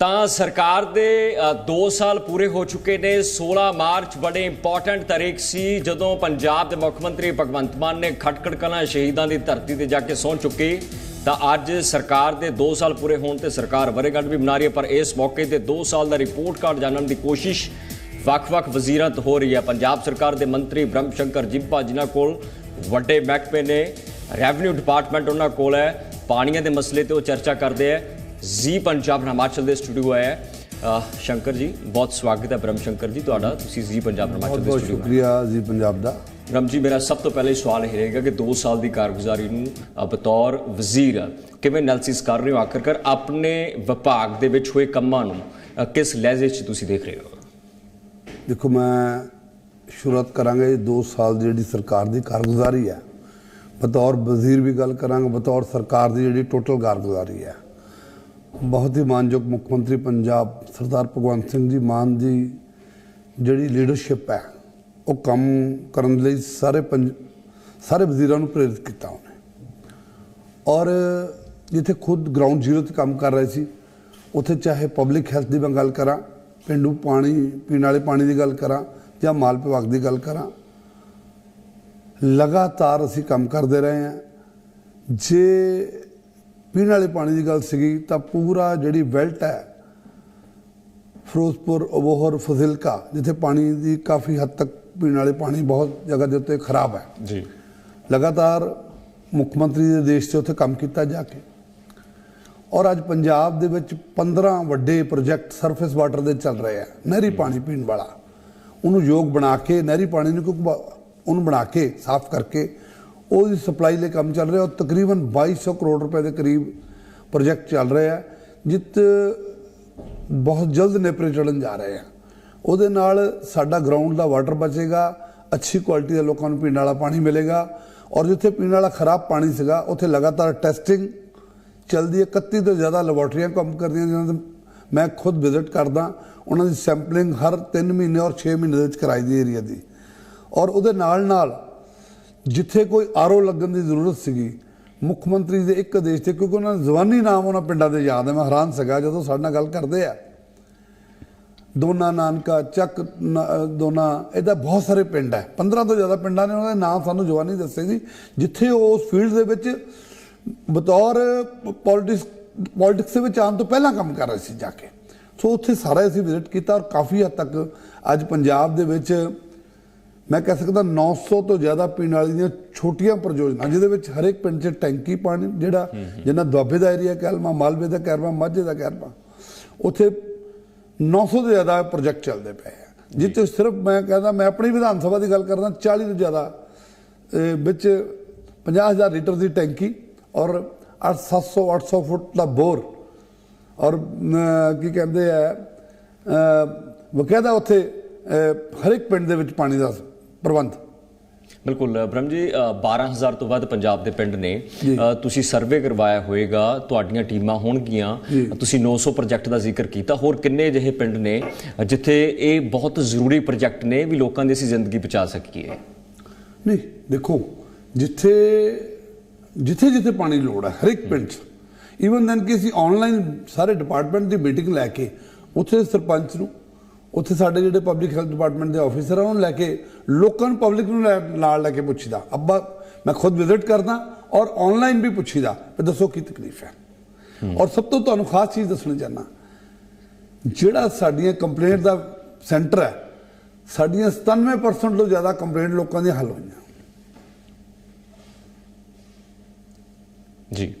ਤਾਂ ਸਰਕਾਰ ਦੇ 2 ਸਾਲ ਪੂਰੇ ਹੋ ਚੁੱਕੇ ਨੇ। 16 ਮਾਰਚ ਬੜੇ ਇੰਪੋਰਟੈਂਟ ਤਾਰੀਖ ਸੀ, ਜਦੋਂ ਪੰਜਾਬ ਦੇ ਮੁੱਖ ਮੰਤਰੀ ਭਗਵੰਤ ਮਾਨ ਨੇ ਖਟਕੜ ਕਲਾਂ ਸ਼ਹੀਦਾਂ ਦੀ ਧਰਤੀ ਤੇ ਜਾ ਕੇ ਸੌਂ ਚੁੱਕੀ। ਤਾਂ ਅੱਜ ਸਰਕਾਰ ਦੇ 2 ਸਾਲ ਪੂਰੇ ਹੋਣ ਤੇ ਸਰਕਾਰ ਵਰੇਗੰਢ ਵੀ ਮਨਾ ਰਹੀ ਹੈ, ਪਰ ਇਸ ਮੌਕੇ ਤੇ 2 ਸਾਲ ਦਾ ਰਿਪੋਰਟ ਕਾਰਡ ਜਾਣਨ ਦੀ ਕੋਸ਼ਿਸ਼ ਵੱਖ-ਵੱਖ ਵਜ਼ੀਰਾਂ ਤੋਂ ਹੋ ਰਹੀ ਹੈ। ਪੰਜਾਬ ਸਰਕਾਰ ਦੇ ਮੰਤਰੀ ਬ੍ਰਹਮ ਸ਼ੰਕਰ ਜਿੰਪਾ ਜਿਨ੍ਹਾਂ ਕੋਲ ਵੱਡੇ ਮਹਿਕਮੇ ਨੇ ਰੈਵਨਿਊ ਡਿਪਾਰਟਮੈਂਟ ਉਹਨਾਂ ਕੋਲ ਹੈ। ਪਾਣੀਆਂ ਦੇ ਮਸਲੇ ਤੇ ਉਹ ਚਰਚਾ ਕਰਦੇ ਹੈ। ਜੀ ਪੰਜਾਬ ਹਿਮਾਚਲ ਦੇ ਸਟੂਡੀਓ ਆਇਆ ਸ਼ੰਕਰ ਜੀ ਬਹੁਤ ਸਵਾਗਤ ਹੈ ਬ੍ਰਹਮ ਸ਼ੰਕਰ ਜੀ ਤੁਹਾਡਾ। ਤੁਸੀਂ ਜੀ ਪੰਜਾਬ ਹਿਮਾਚਲ ਬਹੁਤ ਦੇ ਬਹੁਤ ਸਟੂਡੀਓ ਆਏ। ਸ਼ੁਕਰੀਆ ਜੀ ਪੰਜਾਬ ਦਾ। ਬ੍ਰਹਮ ਜੀ ਮੇਰਾ ਸਭ ਤੋਂ ਪਹਿਲੇ ਸਵਾਲ ਇਹ ਰਹੇਗਾ ਕਿ 2 ਸਾਲ ਦੀ ਕਾਰਗੁਜ਼ਾਰੀ ਨੂੰ ਬਤੌਰ ਵਜ਼ੀਰ ਕਿਵੇਂ ਐਨਾਲਿਸਿਸ ਕਰ ਰਹੇ ਹੋ? ਆਖਰਕਾਰ ਆਪਣੇ ਵਿਭਾਗ ਦੇ ਵਿੱਚ ਹੋਏ ਕੰਮਾਂ ਨੂੰ ਕਿਸ ਲਹਿਜੇ 'ਚ ਤੁਸੀਂ ਦੇਖ ਰਹੇ ਹੋ? ਦੇਖੋ ਮੈਂ ਸ਼ੁਰੂਆਤ ਕਰਾਂਗੇ 2 ਸਾਲ ਦੀ ਜਿਹੜੀ ਸਰਕਾਰ ਦੀ ਕਾਰਗੁਜ਼ਾਰੀ ਹੈ। ਬਤੌਰ ਵਜ਼ੀਰ ਵੀ ਗੱਲ ਕਰਾਂਗੇ ਬਤੌਰ ਸਰਕਾਰ ਦੀ ਜਿਹੜੀ ਟੋਟਲ ਕਾਰਗੁਜ਼ਾਰੀ ਹੈ। ਬਹੁਤ ਹੀ ਮਾਨਯੋਗ ਮੁੱਖ ਮੰਤਰੀ ਪੰਜਾਬ ਸਰਦਾਰ ਭਗਵੰਤ ਸਿੰਘ ਜੀ ਮਾਨ ਦੀ ਜਿਹੜੀ ਲੀਡਰਸ਼ਿਪ ਹੈ, ਉਹ ਕੰਮ ਕਰਨ ਲਈ ਸਾਰੇ ਪੰਜ, ਸਾਰੇ ਵਜ਼ੀਰਾਂ ਨੂੰ ਪ੍ਰੇਰਿਤ ਕੀਤਾ ਉਹਨੇ। ਔਰ ਜਿੱਥੇ ਖੁਦ ਗਰਾਊਂਡ ਜ਼ੀਰੋ ਤੇ ਕੰਮ ਕਰ ਰਹੇ ਸੀ, ਉੱਥੇ ਚਾਹੇ ਪਬਲਿਕ ਹੈਲਥ ਦੀ ਮੈਂ ਗੱਲ ਕਰਾਂ, ਪਿੰਡੂ ਪਾਣੀ, ਪੀਣ ਵਾਲੇ ਪਾਣੀ ਦੀ ਗੱਲ ਕਰਾਂ, ਜਾਂ ਮਾਲ ਵਿਭਾਗ ਦੀ ਗੱਲ ਕਰਾਂ, ਲਗਾਤਾਰ ਅਸੀਂ ਕੰਮ ਕਰਦੇ ਰਹੇ ਹਾਂ। ਜੇ ਪੀਣ ਵਾਲੇ ਪਾਣੀ ਦੀ ਗੱਲ ਸੀਗੀ ਤਾਂ ਪੂਰਾ ਜਿਹੜੀ ਵੈਲਟ ਹੈ ਫਿਰੋਜ਼ਪੁਰ ਅਬੋਹਰ ਫਜ਼ਿਲਕਾ ਜਿੱਥੇ ਪਾਣੀ ਦੀ ਕਾਫੀ ਹੱਦ ਤੱਕ ਪੀਣ ਵਾਲੇ ਪਾਣੀ ਬਹੁਤ ਜਗ੍ਹਾ ਦੇ ਉੱਤੇ ਖਰਾਬ ਹੈ। ਜੀ। ਲਗਾਤਾਰ ਮੁੱਖ ਮੰਤਰੀ ਦੇ ਦੇਸ਼ 'ਚ ਉੱਥੇ ਕੰਮ ਕੀਤਾ ਜਾ ਕੇ। ਔਰ ਅੱਜ ਪੰਜਾਬ ਦੇ ਵਿੱਚ 15 ਵੱਡੇ ਪ੍ਰੋਜੈਕਟ ਸਰਫੇਸ ਵਾਟਰ ਦੇ ਚੱਲ ਰਹੇ ਆ ਨਹਿਰੀ ਪਾਣੀ ਪੀਣ ਵਾਲਾ। ਉਹਨੂੰ ਯੋਗ ਬਣਾ ਕੇ ਨਹਿਰੀ ਪਾਣੀ ਨੂੰ ਉਹਨੂੰ ਬਣਾ ਕੇ ਸਾਫ਼ ਕਰਕੇ ਉਹਦੀ ਸਪਲਾਈ ਲਈ ਕੰਮ ਚੱਲ ਰਿਹਾ ਔਰ ਤਕਰੀਬਨ 2200 ਕਰੋੜ ਰੁਪਏ ਦੇ ਕਰੀਬ ਪ੍ਰੋਜੈਕਟ ਚੱਲ ਰਿਹਾ ਆ ਜਿੱਤ ਬਹੁਤ ਜਲਦ ਨੇਪਰੇ ਚੜਨ ਜਾ ਰਹੇ ਆ ਉਹਦੇ ਨਾਲ ਸਾਡਾ ਗਰਾਊਂਡ ਦਾ ਵਾਟਰ ਬਚੇਗਾ, ਅੱਛੀ ਕੁਆਲਿਟੀ ਦਾ ਲੋਕਾਂ ਨੂੰ ਪੀਣ ਵਾਲਾ ਪਾਣੀ ਮਿਲੇਗਾ ਔਰ ਜਿੱਥੇ ਪੀਣ ਵਾਲਾ ਖਰਾਬ ਪਾਣੀ ਸੀਗਾ, ਉੱਥੇ ਲਗਾਤਾਰ ਟੈਸਟਿੰਗ ਚੱਲਦੀ ਹੈ। 31 ਤੋਂ ਜ਼ਿਆਦਾ ਲੈਬੋਰਟਰੀਆਂ ਕੰਮ ਕਰਦੀਆਂ ਜਿਨ੍ਹਾਂ ਦੇ ਮੈਂ ਖੁਦ ਵਿਜ਼ਿਟ ਕਰਦਾ, ਉਹਨਾਂ ਦੀ ਸੈਂਪਲਿੰਗ ਹਰ 3 ਮਹੀਨੇ ਔਰ 6 ਮਹੀਨੇ ਦੇ ਵਿੱਚ ਕਰਾਈ ਦੀ ਏਰੀਆ ਦੀ। ਔਰ ਉਹਦੇ ਨਾਲ ਨਾਲ ਜਿੱਥੇ ਕੋਈ ਆਰਓ ਲੱਗਣ ਦੀ ਜ਼ਰੂਰਤ ਸੀਗੀ, ਮੁੱਖ ਮੰਤਰੀ ਦੇ ਇੱਕ ਆਦੇਸ਼ ਤੇ, ਕਿਉਂਕਿ ਉਹਨਾਂ ਦਾ ਜ਼ਬਾਨੀ ਨਾਮ ਉਹਨਾਂ ਪਿੰਡਾਂ ਦੇ ਯਾਦ ਹੈ, ਮੈਂ ਹੈਰਾਨ ਸੀਗਾ ਜਦੋਂ ਸਾਡੇ ਨਾਲ ਗੱਲ ਕਰਦੇ ਆ। ਦੋਨਾ ਨਾਨਕਾ ਚੱਕ ਦੋਨਾ, ਇਹਦਾ ਬਹੁਤ ਸਾਰੇ ਪਿੰਡ ਹੈ। 15 ਤੋਂ ਜ਼ਿਆਦਾ ਪਿੰਡਾਂ ਨੇ ਉਹਨਾਂ ਦੇ ਨਾਮ ਸਾਨੂੰ ਜਵਾਨੀ ਦੱਸੇ ਸੀ, ਜਿੱਥੇ ਉਹ ਉਸ ਫੀਲਡ ਦੇ ਵਿੱਚ ਬਤੌਰ ਪੋਲਿਟਿਕਸ ਪੋਲਿਟਿਕਸ ਦੇ ਵਿੱਚ ਆਉਣ ਤੋਂ ਪਹਿਲਾਂ ਕੰਮ ਕਰ ਰਹੇ ਸੀ ਜਾ ਕੇ। ਸੋ ਉੱਥੇ ਸਾਰਾ ਅਸੀਂ ਵਿਜ਼ਿਟ ਕੀਤਾ ਔਰ ਕਾਫੀ ਹੱਦ ਤੱਕ ਅੱਜ ਪੰਜਾਬ ਦੇ ਵਿੱਚ ਮੈਂ ਕਹਿ ਸਕਦਾ 900 ਤੋਂ ਜ਼ਿਆਦਾ ਪੀਣ ਵਾਲੀ ਦੀਆਂ ਛੋਟੀਆਂ ਪ੍ਰਯੋਜਨਾ ਜਿਹਦੇ ਵਿੱਚ ਹਰੇਕ ਪਿੰਡ 'ਚ ਟੈਂਕੀ ਪਾਣੀ ਜਿਹੜਾ ਜਿੰਨਾ ਦੁਆਬੇ ਦਾ ਏਰੀਆ ਕਹਿ ਲਵਾਂ ਮਾਲਵੇ ਦਾ ਕਹਿ ਲਵਾਂ ਮਾਝੇ ਦਾ ਕਹਿ ਲਵਾਂ ਉੱਥੇ 900 ਤੋਂ ਜ਼ਿਆਦਾ ਪ੍ਰੋਜੈਕਟ ਚੱਲਦੇ ਪਏ ਆ ਜਿੱਥੇ ਸਿਰਫ ਮੈਂ ਕਹਿੰਦਾ ਮੈਂ ਆਪਣੀ ਵਿਧਾਨ ਸਭਾ ਦੀ ਗੱਲ ਕਰਦਾ 40 ਤੋਂ ਜ਼ਿਆਦਾ ਵਿੱਚ 50000 ਲੀਟਰ ਦੀ ਟੈਂਕੀ ਔਰ 700 800 ਫੁੱਟ ਦਾ ਬੋਰ ਔਰ ਕੀ ਕਹਿੰਦੇ ਆ ਅਹ, ਬਕਾਇਦਾ ਉੱਥੇ ਹਰ ਇੱਕ ਪਿੰਡ ਦੇ ਵਿੱਚ ਪਾਣੀ ਦਾ ਪ੍ਰਬੰਧ? ਬਿਲਕੁਲ ਬ੍ਰਹਮ ਜੀ ਅ, 12000 ਤੋਂ ਵੱਧ ਪੰਜਾਬ ਦੇ ਪਿੰਡ ਨੇ ਤੁਸੀਂ ਸਰਵੇ ਕਰਵਾਇਆ ਹੋਵੇਗਾ ਤੁਹਾਡੀਆਂ ਟੀਮਾਂ ਹੋਣਗੀਆਂ। ਤੁਸੀਂ 900 ਪ੍ਰੋਜੈਕਟ ਦਾ ਜ਼ਿਕਰ ਕੀਤਾ ਹੋਰ ਕਿੰਨੇ ਜਿਹੇ ਪਿੰਡ ਨੇ ਜਿੱਥੇ ਇਹ ਬਹੁਤ ਜ਼ਰੂਰੀ ਪ੍ਰੋਜੈਕਟ ਨੇ ਵੀ ਲੋਕਾਂ ਦੀ ਅਸੀਂ ਜ਼ਿੰਦਗੀ ਬਚਾ ਸਕੀਏ? ਨਹੀਂ ਦੇਖੋ ਜਿੱਥੇ ਜਿੱਥੇ ਜਿੱਥੇ ਪਾਣੀ ਦੀ ਲੋੜ ਹੈ ਹਰ ਇੱਕ ਪਿੰਡ 'ਚ। ਈਵਨ ਦੈਨ ਕਿ ਅਸੀਂ ਆਨਲਾਈਨ ਸਾਰੇ ਡਿਪਾਰਟਮੈਂਟ ਦੀ ਮੀਟਿੰਗ ਲੈ ਕੇ ਉੱਥੇ ਸਰਪੰਚ ਨੂੰ ਉੱਥੇ ਸਾਡੇ ਜਿਹੜੇ ਪਬਲਿਕ ਹੈਲਥ ਡਿਪਾਰਟਮੈਂਟ ਦੇ ਆਫੀਸਰ ਆ ਉਹਨੂੰ ਲੈ ਕੇ ਲੋਕਾਂ ਨੂੰ ਪਬਲਿਕ ਨੂੰ ਨਾਲ ਲੈ ਕੇ ਪੁੱਛੀਦਾ। ਅੱਬਾ ਮੈਂ ਖੁਦ ਵਿਜ਼ਿਟ ਕਰਦਾ ਔਰ ਆਨਲਾਈਨ ਵੀ ਪੁੱਛੀਦਾ ਵੀ ਦੱਸੋ ਕੀ ਤਕਲੀਫ ਹੈ। ਔਰ ਸਭ ਤੋਂ ਤੁਹਾਨੂੰ ਖਾਸ ਚੀਜ਼ ਦੱਸਣੀ ਚਾਹਨਾ ਜਿਹੜਾ ਸਾਡੀਆਂ ਕੰਪਲੇਂਟ ਦਾ ਸੈਂਟਰ ਹੈ ਸਾਡੀਆਂ 97% ਤੋਂ ਜ਼ਿਆਦਾ ਕੰਪਲੇਂਟ ਲੋਕਾਂ ਦੀਆਂ ਹੱਲ ਹੋਈਆਂ। ਜੀ।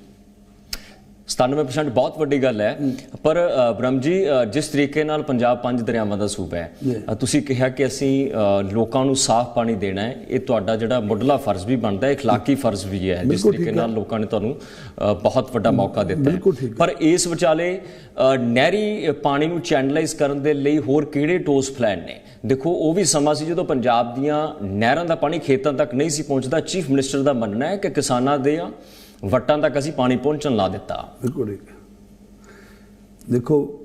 97% ਬਹੁਤ ਵੱਡੀ ਗੱਲ ਹੈ ਪਰ ਅ, ਬ੍ਰਹਮ ਜੀ ਅ, ਜਿਸ ਤਰੀਕੇ ਨਾਲ ਪੰਜਾਬ ਪੰਜ ਦਰਿਆਵਾਂ ਦਾ ਸੂਬਾ ਹੈ ਜੀ। ਅ, ਤੁਸੀਂ ਕਿਹਾ ਕਿ ਅਸੀਂ ਅ, ਲੋਕਾਂ ਨੂੰ ਸਾਫ਼ ਪਾਣੀ ਦੇਣਾ ਹੈ ਇਹ ਤੁਹਾਡਾ ਜਿਹੜਾ ਮੁੱਢਲਾ ਫਰਜ਼ ਵੀ ਬਣਦਾ ਹੈ اخلاقی ਫਰਜ਼ ਵੀ ਹੈ ਜਿਸ ਬਿਲਕੁਲ ਤਰੀਕੇ ਠੀਕ ਹੈ। ਨਾਲ ਲੋਕਾਂ ਨੇ ਤੁਹਾਨੂੰ ਅ, ਬਹੁਤ ਵੱਡਾ ਮੌਕਾ ਦਿੱਤਾ ਬਿਲਕੁਲ ਹੈ ਠੀਕ ਹੈ। ਪਰ ਇਸ ਵਿਚਾਲੇ ਅ, ਨਹਿਰੀ ਪਾਣੀ ਨੂੰ ਚੈਨਲਾਈਜ਼ ਕਰਨ ਦੇ ਲਈ ਹੋਰ ਕਿਹੜੇ ਟੋਸ ਪਲਾਨ ਨੇ ਦੇਖੋ ਉਹ ਵੀ ਸਮਾਂ ਸੀ ਜਦੋਂ ਪੰਜਾਬ ਦੀਆਂ ਨਹਿਰਾਂ ਦਾ ਪਾਣੀ ਖੇਤਾਂ ਤੱਕ ਨਹੀਂ ਸੀ ਪਹੁੰਚਦਾ ਚੀਫ ਮਿਨਿਸਟਰ ਦਾ ਮੰਨਣਾ ਹੈ ਕਿ ਕਿਸਾਨਾਂ ਦੇ ਵਟਾਂ ਤੱਕ ਅਸੀਂ ਪਾਣੀ ਪਹੁੰਚਣ ਲਾ ਦਿੱਤਾ। ਬਿਲਕੁਲ ਹੈ। ਦੇਖੋ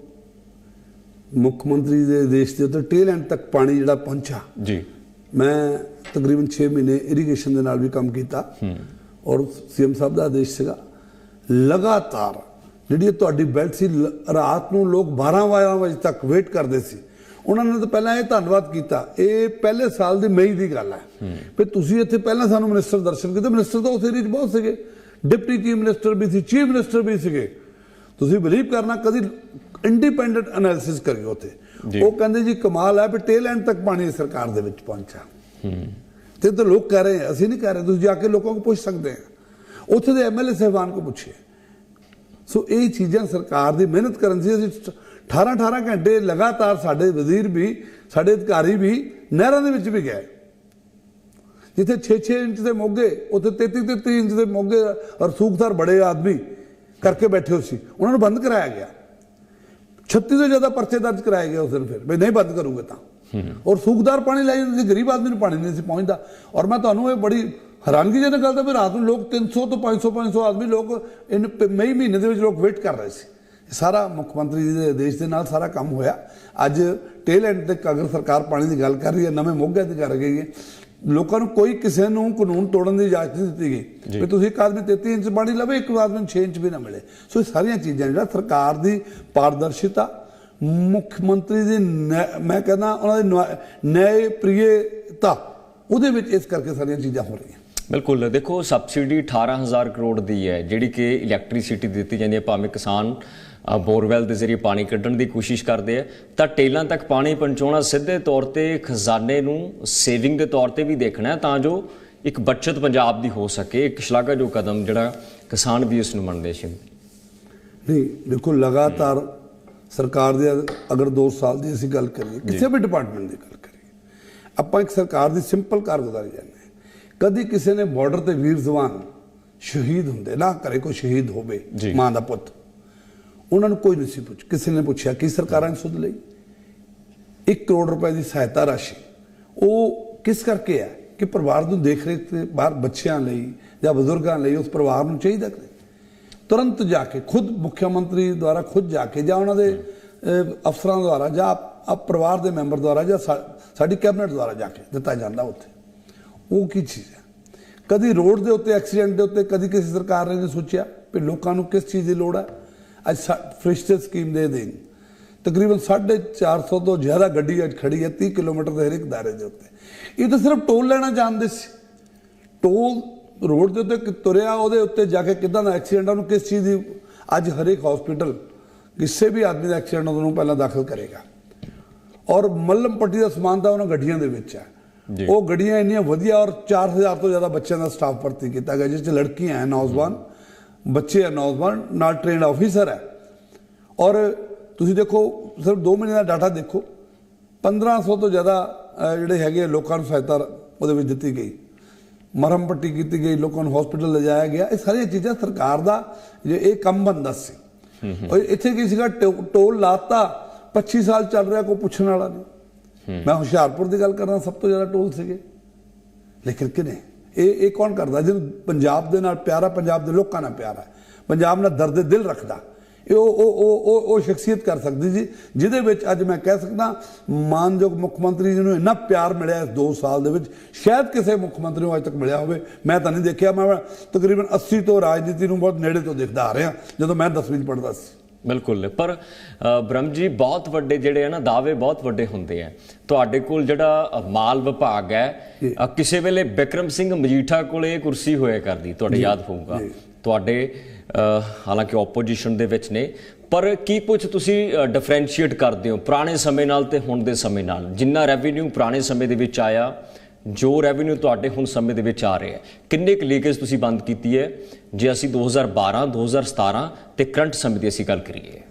ਮੁੱਖ ਮੰਤਰੀ ਦੇ ਦੇਸ਼ ਦੇ ਉੱਤੇ ਟੇਲ ਐਂਡ ਤੱਕ ਪਾਣੀ ਜਿਹੜਾ ਪਹੁੰਚਾ ਜੀ। ਮੈਂ ਤਕਰੀਬਨ 6 ਮਹੀਨੇ ਇਰੀਗੇਸ਼ਨ ਦੇ ਨਾਲ ਵੀ ਕੰਮ ਕੀਤਾ। ਔਰ ਸੀਐਮ ਸਾਹਿਬ ਦਾ ਆਦੇਸ਼ ਸੀਗਾ ਲਗਾਤਾਰ ਜਿਹੜੀ ਤੁਹਾਡੀ ਬੈਲਟ ਸੀ ਰਾਤ ਨੂੰ ਲੋਕ 12 12 ਵਜੇ ਤੱਕ ਵੇਟ ਕਰਦੇ ਸੀ। ਉਹਨਾਂ ਨੇ ਤਾਂ ਪਹਿਲਾਂ ਇਹ ਧੰਨਵਾਦ ਕੀਤਾ ਇਹ ਪਹਿਲੇ ਸਾਲ ਦੀ ਮਈ ਦੀ ਗੱਲ ਹੈ। ਵੀ ਤੁਸੀਂ ਇੱਥੇ ਪਹਿਲਾਂ ਸਾਨੂੰ ਮਿਨਿਸਟਰ ਦਰਸ਼ਨ ਕੀਤੇ ਮਿਨਿਸਟਰ ਤਾਂ ਉਸ ਏਰੀਏ 'ਚ ਬਹੁਤ ਸੀਗੇ। ਡਿਪਟੀ ਚੀਫ ਮਿਨਿਸਟਰ ਵੀ ਸੀ ਚੀਫ ਮਿਨਿਸਟਰ ਵੀ ਸੀਗੇ। ਤੁਸੀਂ ਬਿਲੀਵ ਕਰਨਾ ਕਦੀ ਇੰਡੀਪੈਂਡੈਂਟ ਐਨਾਲਿਸਿਸ ਕਰਿਓ ਉੱਥੇ। ਉਹ ਕਹਿੰਦੇ ਜੀ ਕਮਾਲ ਹੈ ਵੀ ਟੇਲ ਐਂਡ ਤੱਕ ਪਾਣੀ ਸਰਕਾਰ ਦੇ ਵਿੱਚ ਪਹੁੰਚਾ। ਤੇ ਤਾਂ ਲੋਕ ਕਹਿ ਰਹੇ ਅਸੀਂ ਨਹੀਂ ਕਹਿ ਰਹੇ ਤੁਸੀਂ ਜਾ ਕੇ ਲੋਕਾਂ ਨੂੰ ਪੁੱਛ ਸਕਦੇ ਆ। ਉੱਥੇ ਦੇ ਐਮਐਲਏ ਸਾਹਿਬਾਨ ਕੋ ਪੁੱਛੇ। ਸੋ ਇਹ ਚੀਜ਼ਾਂ ਸਰਕਾਰ ਦੀ ਮਿਹਨਤ ਕਰਨ ਸੀ ਅਸੀਂ 18 18 ਘੰਟੇ ਲਗਾਤਾਰ ਸਾਡੇ ਵਜ਼ੀਰ ਵੀ ਸਾਡੇ ਅਧਿਕਾਰੀ ਵੀ ਨਹਿਰਾਂ ਦੇ ਵਿੱਚ ਵੀ ਗਏ। ਜਿੱਥੇ 6-6 ਇੰਚ ਦੇ ਮੋਗੇ, ਉੱਥੇ 33-33 ਇੰਚ ਦੇ ਮੋਗੇ ਔਰ ਸੂਖਦਾਰ ਬੜੇ ਆਦਮੀ ਕਰਕੇ ਬੈਠੇ ਹੋ ਸੀ। ਉਹਨਾਂ ਨੂੰ ਬੰਦ ਕਰਾਇਆ ਗਿਆ। 36 ਤੋਂ ਜ਼ਿਆਦਾ ਪਰਚੇ ਦਰਜ ਕਰਾਏ ਗਏ ਉਸ ਦਿਨ ਫਿਰ। ਵੀ ਨਹੀਂ ਬੰਦ ਕਰੂਗੇ ਤਾਂ। ਔਰ ਸੂਖਦਾਰ ਪਾਣੀ ਲੈ ਜਾਂਦੇ ਸੀ, ਗਰੀਬ ਆਦਮੀ ਨੂੰ ਪਾਣੀ ਨਹੀਂ ਸੀ ਪਹੁੰਚਦਾ। ਔਰ ਮੈਂ ਤੁਹਾਨੂੰ ਇਹ ਬੜੀ ਹੈਰਾਨਗੀਜਨਕ ਗੱਲ ਤਾਂ ਵੀ ਰਾਤ ਨੂੰ ਲੋਕ 300 ਤੋਂ 500 500 ਆਦਮੀ ਲੋਕ ਇਨ ਪ- ਮਈ ਮਹੀਨੇ ਦੇ ਵਿੱਚ ਲੋਕ ਵੇਟ ਕਰ ਰਹੇ ਸੀ। ਸਾਰਾ ਮੁੱਖ ਮੰਤਰੀ ਜੀ ਦੇ ਆਦੇਸ਼ ਦੇ ਨਾਲ ਸਾਰਾ ਕੰਮ ਹੋਇਆ। ਅੱਜ ਟੇਲ ਐਂਡ ਤੱਕ ਅਗਰ ਸਰਕਾਰ ਪਾਣੀ ਦੀ ਗੱਲ ਕਰ ਰਹੀ ਹੈ, ਨਵੇਂ ਮੋਗੇ ਤੇ ਕਰ ਗਈ ਹੈ ਲੋਕਾਂ ਨੂੰ ਕੋਈ ਕਿਸੇ ਨੂੰ ਕਾਨੂੰਨ ਤੋੜਨ ਦੀ ਇਜਾਜ਼ਤ ਨਹੀਂ ਦਿੱਤੀ ਗਈ। ਵੀ ਤੁਸੀਂ ਇੱਕ ਆਦਮੀ 33 ਇੰਚ ਪਾਣੀ ਲਵੇ ਇੱਕ ਆਦਮੀ ਨੂੰ 6 ਇੰਚ ਵੀ ਨਾ ਮਿਲੇ। ਸੋ ਇਹ ਸਾਰੀਆਂ ਚੀਜ਼ਾਂ ਜਿਹੜਾ ਸਰਕਾਰ ਦੀ ਪਾਰਦਰਸ਼ਿਤਾ ਮੁੱਖ ਮੰਤਰੀ ਦੀ ਮੈਂ ਕਹਿੰਦਾ ਉਹਨਾਂ ਦੀ ਨਿਆਏ ਪ੍ਰਿਯਤਾ ਉਹਦੇ ਵਿੱਚ ਇਸ ਕਰਕੇ ਸਾਰੀਆਂ ਚੀਜ਼ਾਂ ਹੋ ਰਹੀਆਂ। ਬਿਲਕੁਲ। ਦੇਖੋ ਸਬਸਿਡੀ 18000 ਕਰੋੜ ਦੀ ਹੈ ਜਿਹੜੀ ਕਿ ਇਲੈਕਟ੍ਰਿਸਿਟੀ ਦਿੱਤੀ ਜਾਂਦੀ ਹੈ ਭਾਵੇਂ ਕਿਸਾਨ ਬੋਰਵੈਲ ਦੇ ਜ਼ਰੀਏ ਪਾਣੀ ਕੱਢਣ ਦੀ ਕੋਸ਼ਿਸ਼ ਕਰਦੇ ਆ। ਤਾਂ ਟੇਲਾਂ ਤੱਕ ਪਾਣੀ ਪਹੁੰਚਾਉਣਾ ਸਿੱਧੇ ਤੌਰ ਤੇ ਖਜ਼ਾਨੇ ਨੂੰ ਸੇਵਿੰਗ ਦੇ ਤੌਰ ਤੇ ਵੀ ਦੇਖਣਾ ਤਾਂ ਜੋ ਇੱਕ ਬਚਤ ਪੰਜਾਬ ਦੀ ਹੋ ਸਕੇ ਇੱਕ ਸ਼ਲਾਘਾਯੋਗ ਕਦਮ ਜਿਹੜਾ ਕਿਸਾਨ ਵੀ ਇਸ ਨੂੰ ਮੰਨਦੇ ਸੀ। ਨਹੀਂ ਦੇਖੋ ਲਗਾਤਾਰ ਸਰਕਾਰ ਦੇ ਅਗਰ 2 ਸਾਲ ਦੀ ਅਸੀਂ ਗੱਲ ਕਰੀਏ ਕਿਸੇ ਵੀ ਡਿਪਾਰਟਮੈਂਟ ਦੀ ਗੱਲ ਕਰੀਏ ਆਪਾਂ ਇੱਕ ਸਰਕਾਰ ਦੀ ਸਿੰਪਲ ਕਾਰਗੁਜ਼ਾਰੀ ਜਾਣਦੇ ਹਾਂ। ਕਦੀ ਕਿਸੇ ਨੇ ਬਾਰਡਰ ਤੇ ਵੀਰ ਜਵਾਨ ਸ਼ਹੀਦ ਹੁੰਦੇ ਨਾ ਕਰੇ ਕੋਈ ਸ਼ਹੀਦ ਹੋਵੇ। ਮਾਂ ਦਾ ਪੁੱਤ। ਉਹਨਾਂ ਨੂੰ ਕੋਈ ਨਹੀਂ ਸੀ ਪੁੱਛ, ਕਿਸੇ ਨੇ ਪੁੱਛਿਆ ਕਿ ਸਰਕਾਰਾਂ ਨੇ ਸੁਧ ਲਈ। 1 ਕਰੋੜ ਰੁਪਏ ਦੀ ਸਹਾਇਤਾ ਰਾਸ਼ੀ। ਉਹ ਕਿਸ ਕਰਕੇ ਹੈ ਕਿ ਪਰਿਵਾਰ ਨੂੰ ਦੇਖ ਰੇਖ ਤੇ ਬਾਹਰ ਬੱਚਿਆਂ ਲਈ ਜਾਂ ਬਜ਼ੁਰਗਾਂ ਲਈ ਉਸ ਪਰਿਵਾਰ ਨੂੰ ਚਾਹੀਦਾ ਕਿ ਤੁਰੰਤ ਜਾ ਕੇ ਖੁਦ ਮੁੱਖ ਮੰਤਰੀ ਦੁਆਰਾ ਖੁਦ ਜਾ ਕੇ ਜਾਂ ਉਹਨਾਂ ਦੇ ਅਫਸਰਾਂ ਦੁਆਰਾ ਜਾਂ ਆਪ ਪਰਿਵਾਰ ਦੇ ਮੈਂਬਰ ਦੁਆਰਾ ਜਾਂ ਸਾਡੀ ਕੈਬਨਿਟ ਦੁਆਰਾ ਜਾ ਕੇ ਦਿੱਤਾ ਜਾਂਦਾ ਉੱਥੇ। ਉਹ ਕੀ ਚੀਜ਼ ਹੈ? ਕਦੀ ਰੋਡ ਦੇ ਉੱਤੇ ਐਕਸੀਡੈਂਟ ਦੇ ਉੱਤੇ ਕਦੀ ਕਿਸੇ ਸਰਕਾਰ ਨੇ ਸੋਚਿਆ ਕਿ ਲੋਕਾਂ ਨੂੰ ਕਿਸ ਚੀਜ਼ ਦੀ ਲੋੜ ਹੈ? ਅੱਜ ਫ੍ਰਿਸ਼ਤੇ ਸਕੀਮ ਦੇ ਦੇਣ ਤਕਰੀਬਨ 450 ਤੋਂ ਜ਼ਿਆਦਾ ਗੱਡੀ ਅੱਜ ਖੜੀ ਹੈ 30 ਕਿਲੋਮੀਟਰ ਦੇ ਹਰ ਇੱਕ ਦਾਇਰੇ ਦੇ ਉੱਤੇ। ਇਹ ਤਾਂ ਸਿਰਫ ਟੋਲ ਲੈਣਾ ਜਾਣਦੇ ਸੀ। ਟੋਲ ਰੋਡ ਦੇ ਉੱਤੇ ਤੁਰਿਆ ਉਹਦੇ ਉੱਤੇ ਜਾ ਕੇ ਕਿਦਾਂ ਦਾ ਐਕਸੀਡੈਂਟ ਉਹਨੂੰ ਕਿਸ ਚੀਜ਼ ਦੀ ਅੱਜ ਹਰੇਕ ਹਸਪੀਟਲ ਕਿਸੇ ਵੀ ਆਦਮੀ ਦਾ ਐਕਸੀਡੈਂਟ ਉਹਨੂੰ ਪਹਿਲਾਂ ਦਾਖਲ ਕਰੇਗਾ। ਔਰ ਮੱਲਮ ਪੱਟੀ ਦਾ ਸਮਾਨ ਤਾਂ ਉਹਨਾਂ ਗੱਡੀਆਂ ਦੇ ਵਿੱਚ ਹੈ। ਉਹ ਗੱਡੀਆਂ ਇੰਨੀਆਂ ਵਧੀਆ ਔਰ 4000 ਤੋਂ ਜ਼ਿਆਦਾ ਬੱਚਿਆਂ ਦਾ ਸਟਾਫ ਭਰਤੀ ਕੀਤਾ ਗਿਆ ਜਿਸ ਚ ਲੜਕੀਆਂ ਹੈ ਨੌਜਵਾਨ। ਬੱਚੇ ਆ ਨੌਜਵਾਨ ਨਾਲ ਟ੍ਰੇਨਡ ਆਫੀਸਰ ਹੈ। ਔਰ ਤੁਸੀਂ ਦੇਖੋ ਸਿਰਫ 2 ਮਹੀਨੇ ਦਾ ਡਾਟਾ ਦੇਖੋ 1500 ਤੋਂ ਜ਼ਿਆਦਾ ਜਿਹੜੇ ਹੈਗੇ ਆ, ਲੋਕਾਂ ਨੂੰ ਸਹਾਇਤਾ ਉਹਦੇ ਵਿੱਚ ਦਿੱਤੀ ਗਈ। ਮਰਹਮ ਪੱਟੀ ਕੀਤੀ ਗਈ ਲੋਕਾਂ ਨੂੰ ਹਸਪੀਟਲ ਲਿਜਾਇਆ ਗਿਆ। ਇਹ ਸਾਰੀਆਂ ਚੀਜ਼ਾਂ ਸਰਕਾਰ ਦਾ ਜੇ ਇਹ ਕੰਮ ਬੰਦਾ ਸੀ। ਔਰ ਇੱਥੇ ਕੀ ਸੀਗਾ ਟੋ- ਟੋਲ ਲਾਤਾ 25 ਸਾਲ ਚੱਲ ਰਿਹਾ ਕੋਈ ਪੁੱਛਣ ਵਾਲਾ ਨਹੀਂ। ਮੈਂ ਹੁਸ਼ਿਆਰਪੁਰ ਦੀ ਗੱਲ ਕਰਦਾ ਸਭ ਤੋਂ ਜ਼ਿਆਦਾ ਟੋਲ ਸੀਗੇ। ਲੇਕਿਨ ਕਿਨੇ ਇਹ ਇਹ ਕੌਣ ਕਰਦਾ? ਜਿਹਨੂੰ ਪੰਜਾਬ ਦੇ ਨਾਲ ਪਿਆਰਾ, ਪੰਜਾਬ ਦੇ ਲੋਕਾਂ ਨਾਲ ਪਿਆਰਾ ਪੰਜਾਬ ਨਾਲ ਦਰਦ ਦਿਲ ਰੱਖਦਾ। ਇਹ ਉਹ ਉਹ ਉਹ ਉਹ ਸ਼ਖਸੀਅਤ ਕਰ ਸਕਦੀ ਜੀ ਜਿਹਦੇ ਵਿੱਚ ਅੱਜ ਮੈਂ ਕਹਿ ਸਕਦਾ, ਮਾਨਯੋਗ ਮੁੱਖ ਮੰਤਰੀ ਜੀ ਨੂੰ ਇੰਨਾ ਪਿਆਰ ਮਿਲਿਆ ਇਸ 2 ਸਾਲ ਦੇ ਵਿੱਚ। ਸ਼ਾਇਦ ਕਿਸੇ ਮੁੱਖ ਮੰਤਰੀ ਨੂੰ ਅੱਜ ਤੱਕ ਮਿਲਿਆ ਹੋਵੇ। ਮੈਂ ਤਾਂ ਨਹੀਂ ਦੇਖਿਆ, ਮੈਂ ਤਕਰੀਬਨ 80 ਤੋਂ ਰਾਜਨੀਤੀ ਨੂੰ ਬਹੁਤ ਨੇੜੇ ਤੋਂ ਦੇਖਦਾ ਆ ਰਿਹਾ, ਜਦੋਂ ਮੈਂ 10ਵੀਂ ਚ ਪੜ੍ਹਦਾ ਸੀ। ਬਿਲਕੁਲ। ਪਰ ਅ, ਬ੍ਰਹਮ ਜੀ ਬਹੁਤ ਵੱਡੇ ਜਿਹੜੇ ਆ ਨਾ ਦਾਅਵੇ ਬਹੁਤ ਵੱਡੇ ਹੁੰਦੇ ਆ। ਤੁਹਾਡੇ ਕੋਲ ਜਿਹੜਾ ਮਾਲ ਵਿਭਾਗ ਹੈ ਕਿਸੇ ਵੇਲੇ ਬਿਕਰਮ ਸਿੰਘ ਮਜੀਠਾ ਕੋਲ ਇਹ ਕੁਰਸੀ ਹੋਇਆ ਕਰਦੀ ਤੁਹਾਡੇ ਯਾਦ ਹੋਊਗਾ। ਤੁਹਾਡੇ ਹਾਲਾਂਕਿ ਆਪੋਜੀਸ਼ਨ ਦੇ ਵਿੱਚ ਨੇ ਪਰ ਕੀ ਕੁਝ ਤੁਸੀਂ ਡਿਫਰੈਂਸ਼ੀਏਟ ਕਰਦੇ ਹੋ ਪੁਰਾਣੇ ਸਮੇਂ ਨਾਲ ਤੇ ਹੁਣ ਦੇ ਸਮੇਂ ਨਾਲ? ਜਿੰਨਾ ਰੈਵਨਿਊ ਪੁਰਾਣੇ ਸਮੇਂ ਦੇ ਵਿੱਚ ਆਇਆ ਜੋ ਰੈਵਨਿਊ ਤੁਹਾਡੇ ਹੁਣ ਸਮੇਂ ਦੇ ਵਿੱਚ ਆ ਰਿਹਾ ਹੈ। ਕਿੰਨੇ ਕੁ ਲੀਕੇਜ ਤੁਸੀਂ ਬੰਦ ਕੀਤੀ ਹੈ? ਜੇ ਅਸੀਂ 2012 2017 ਤੇ ਕਰੰਟ ਸਮੇਂ ਦੀ ਅਸੀਂ ਗੱਲ ਕਰੀਏ।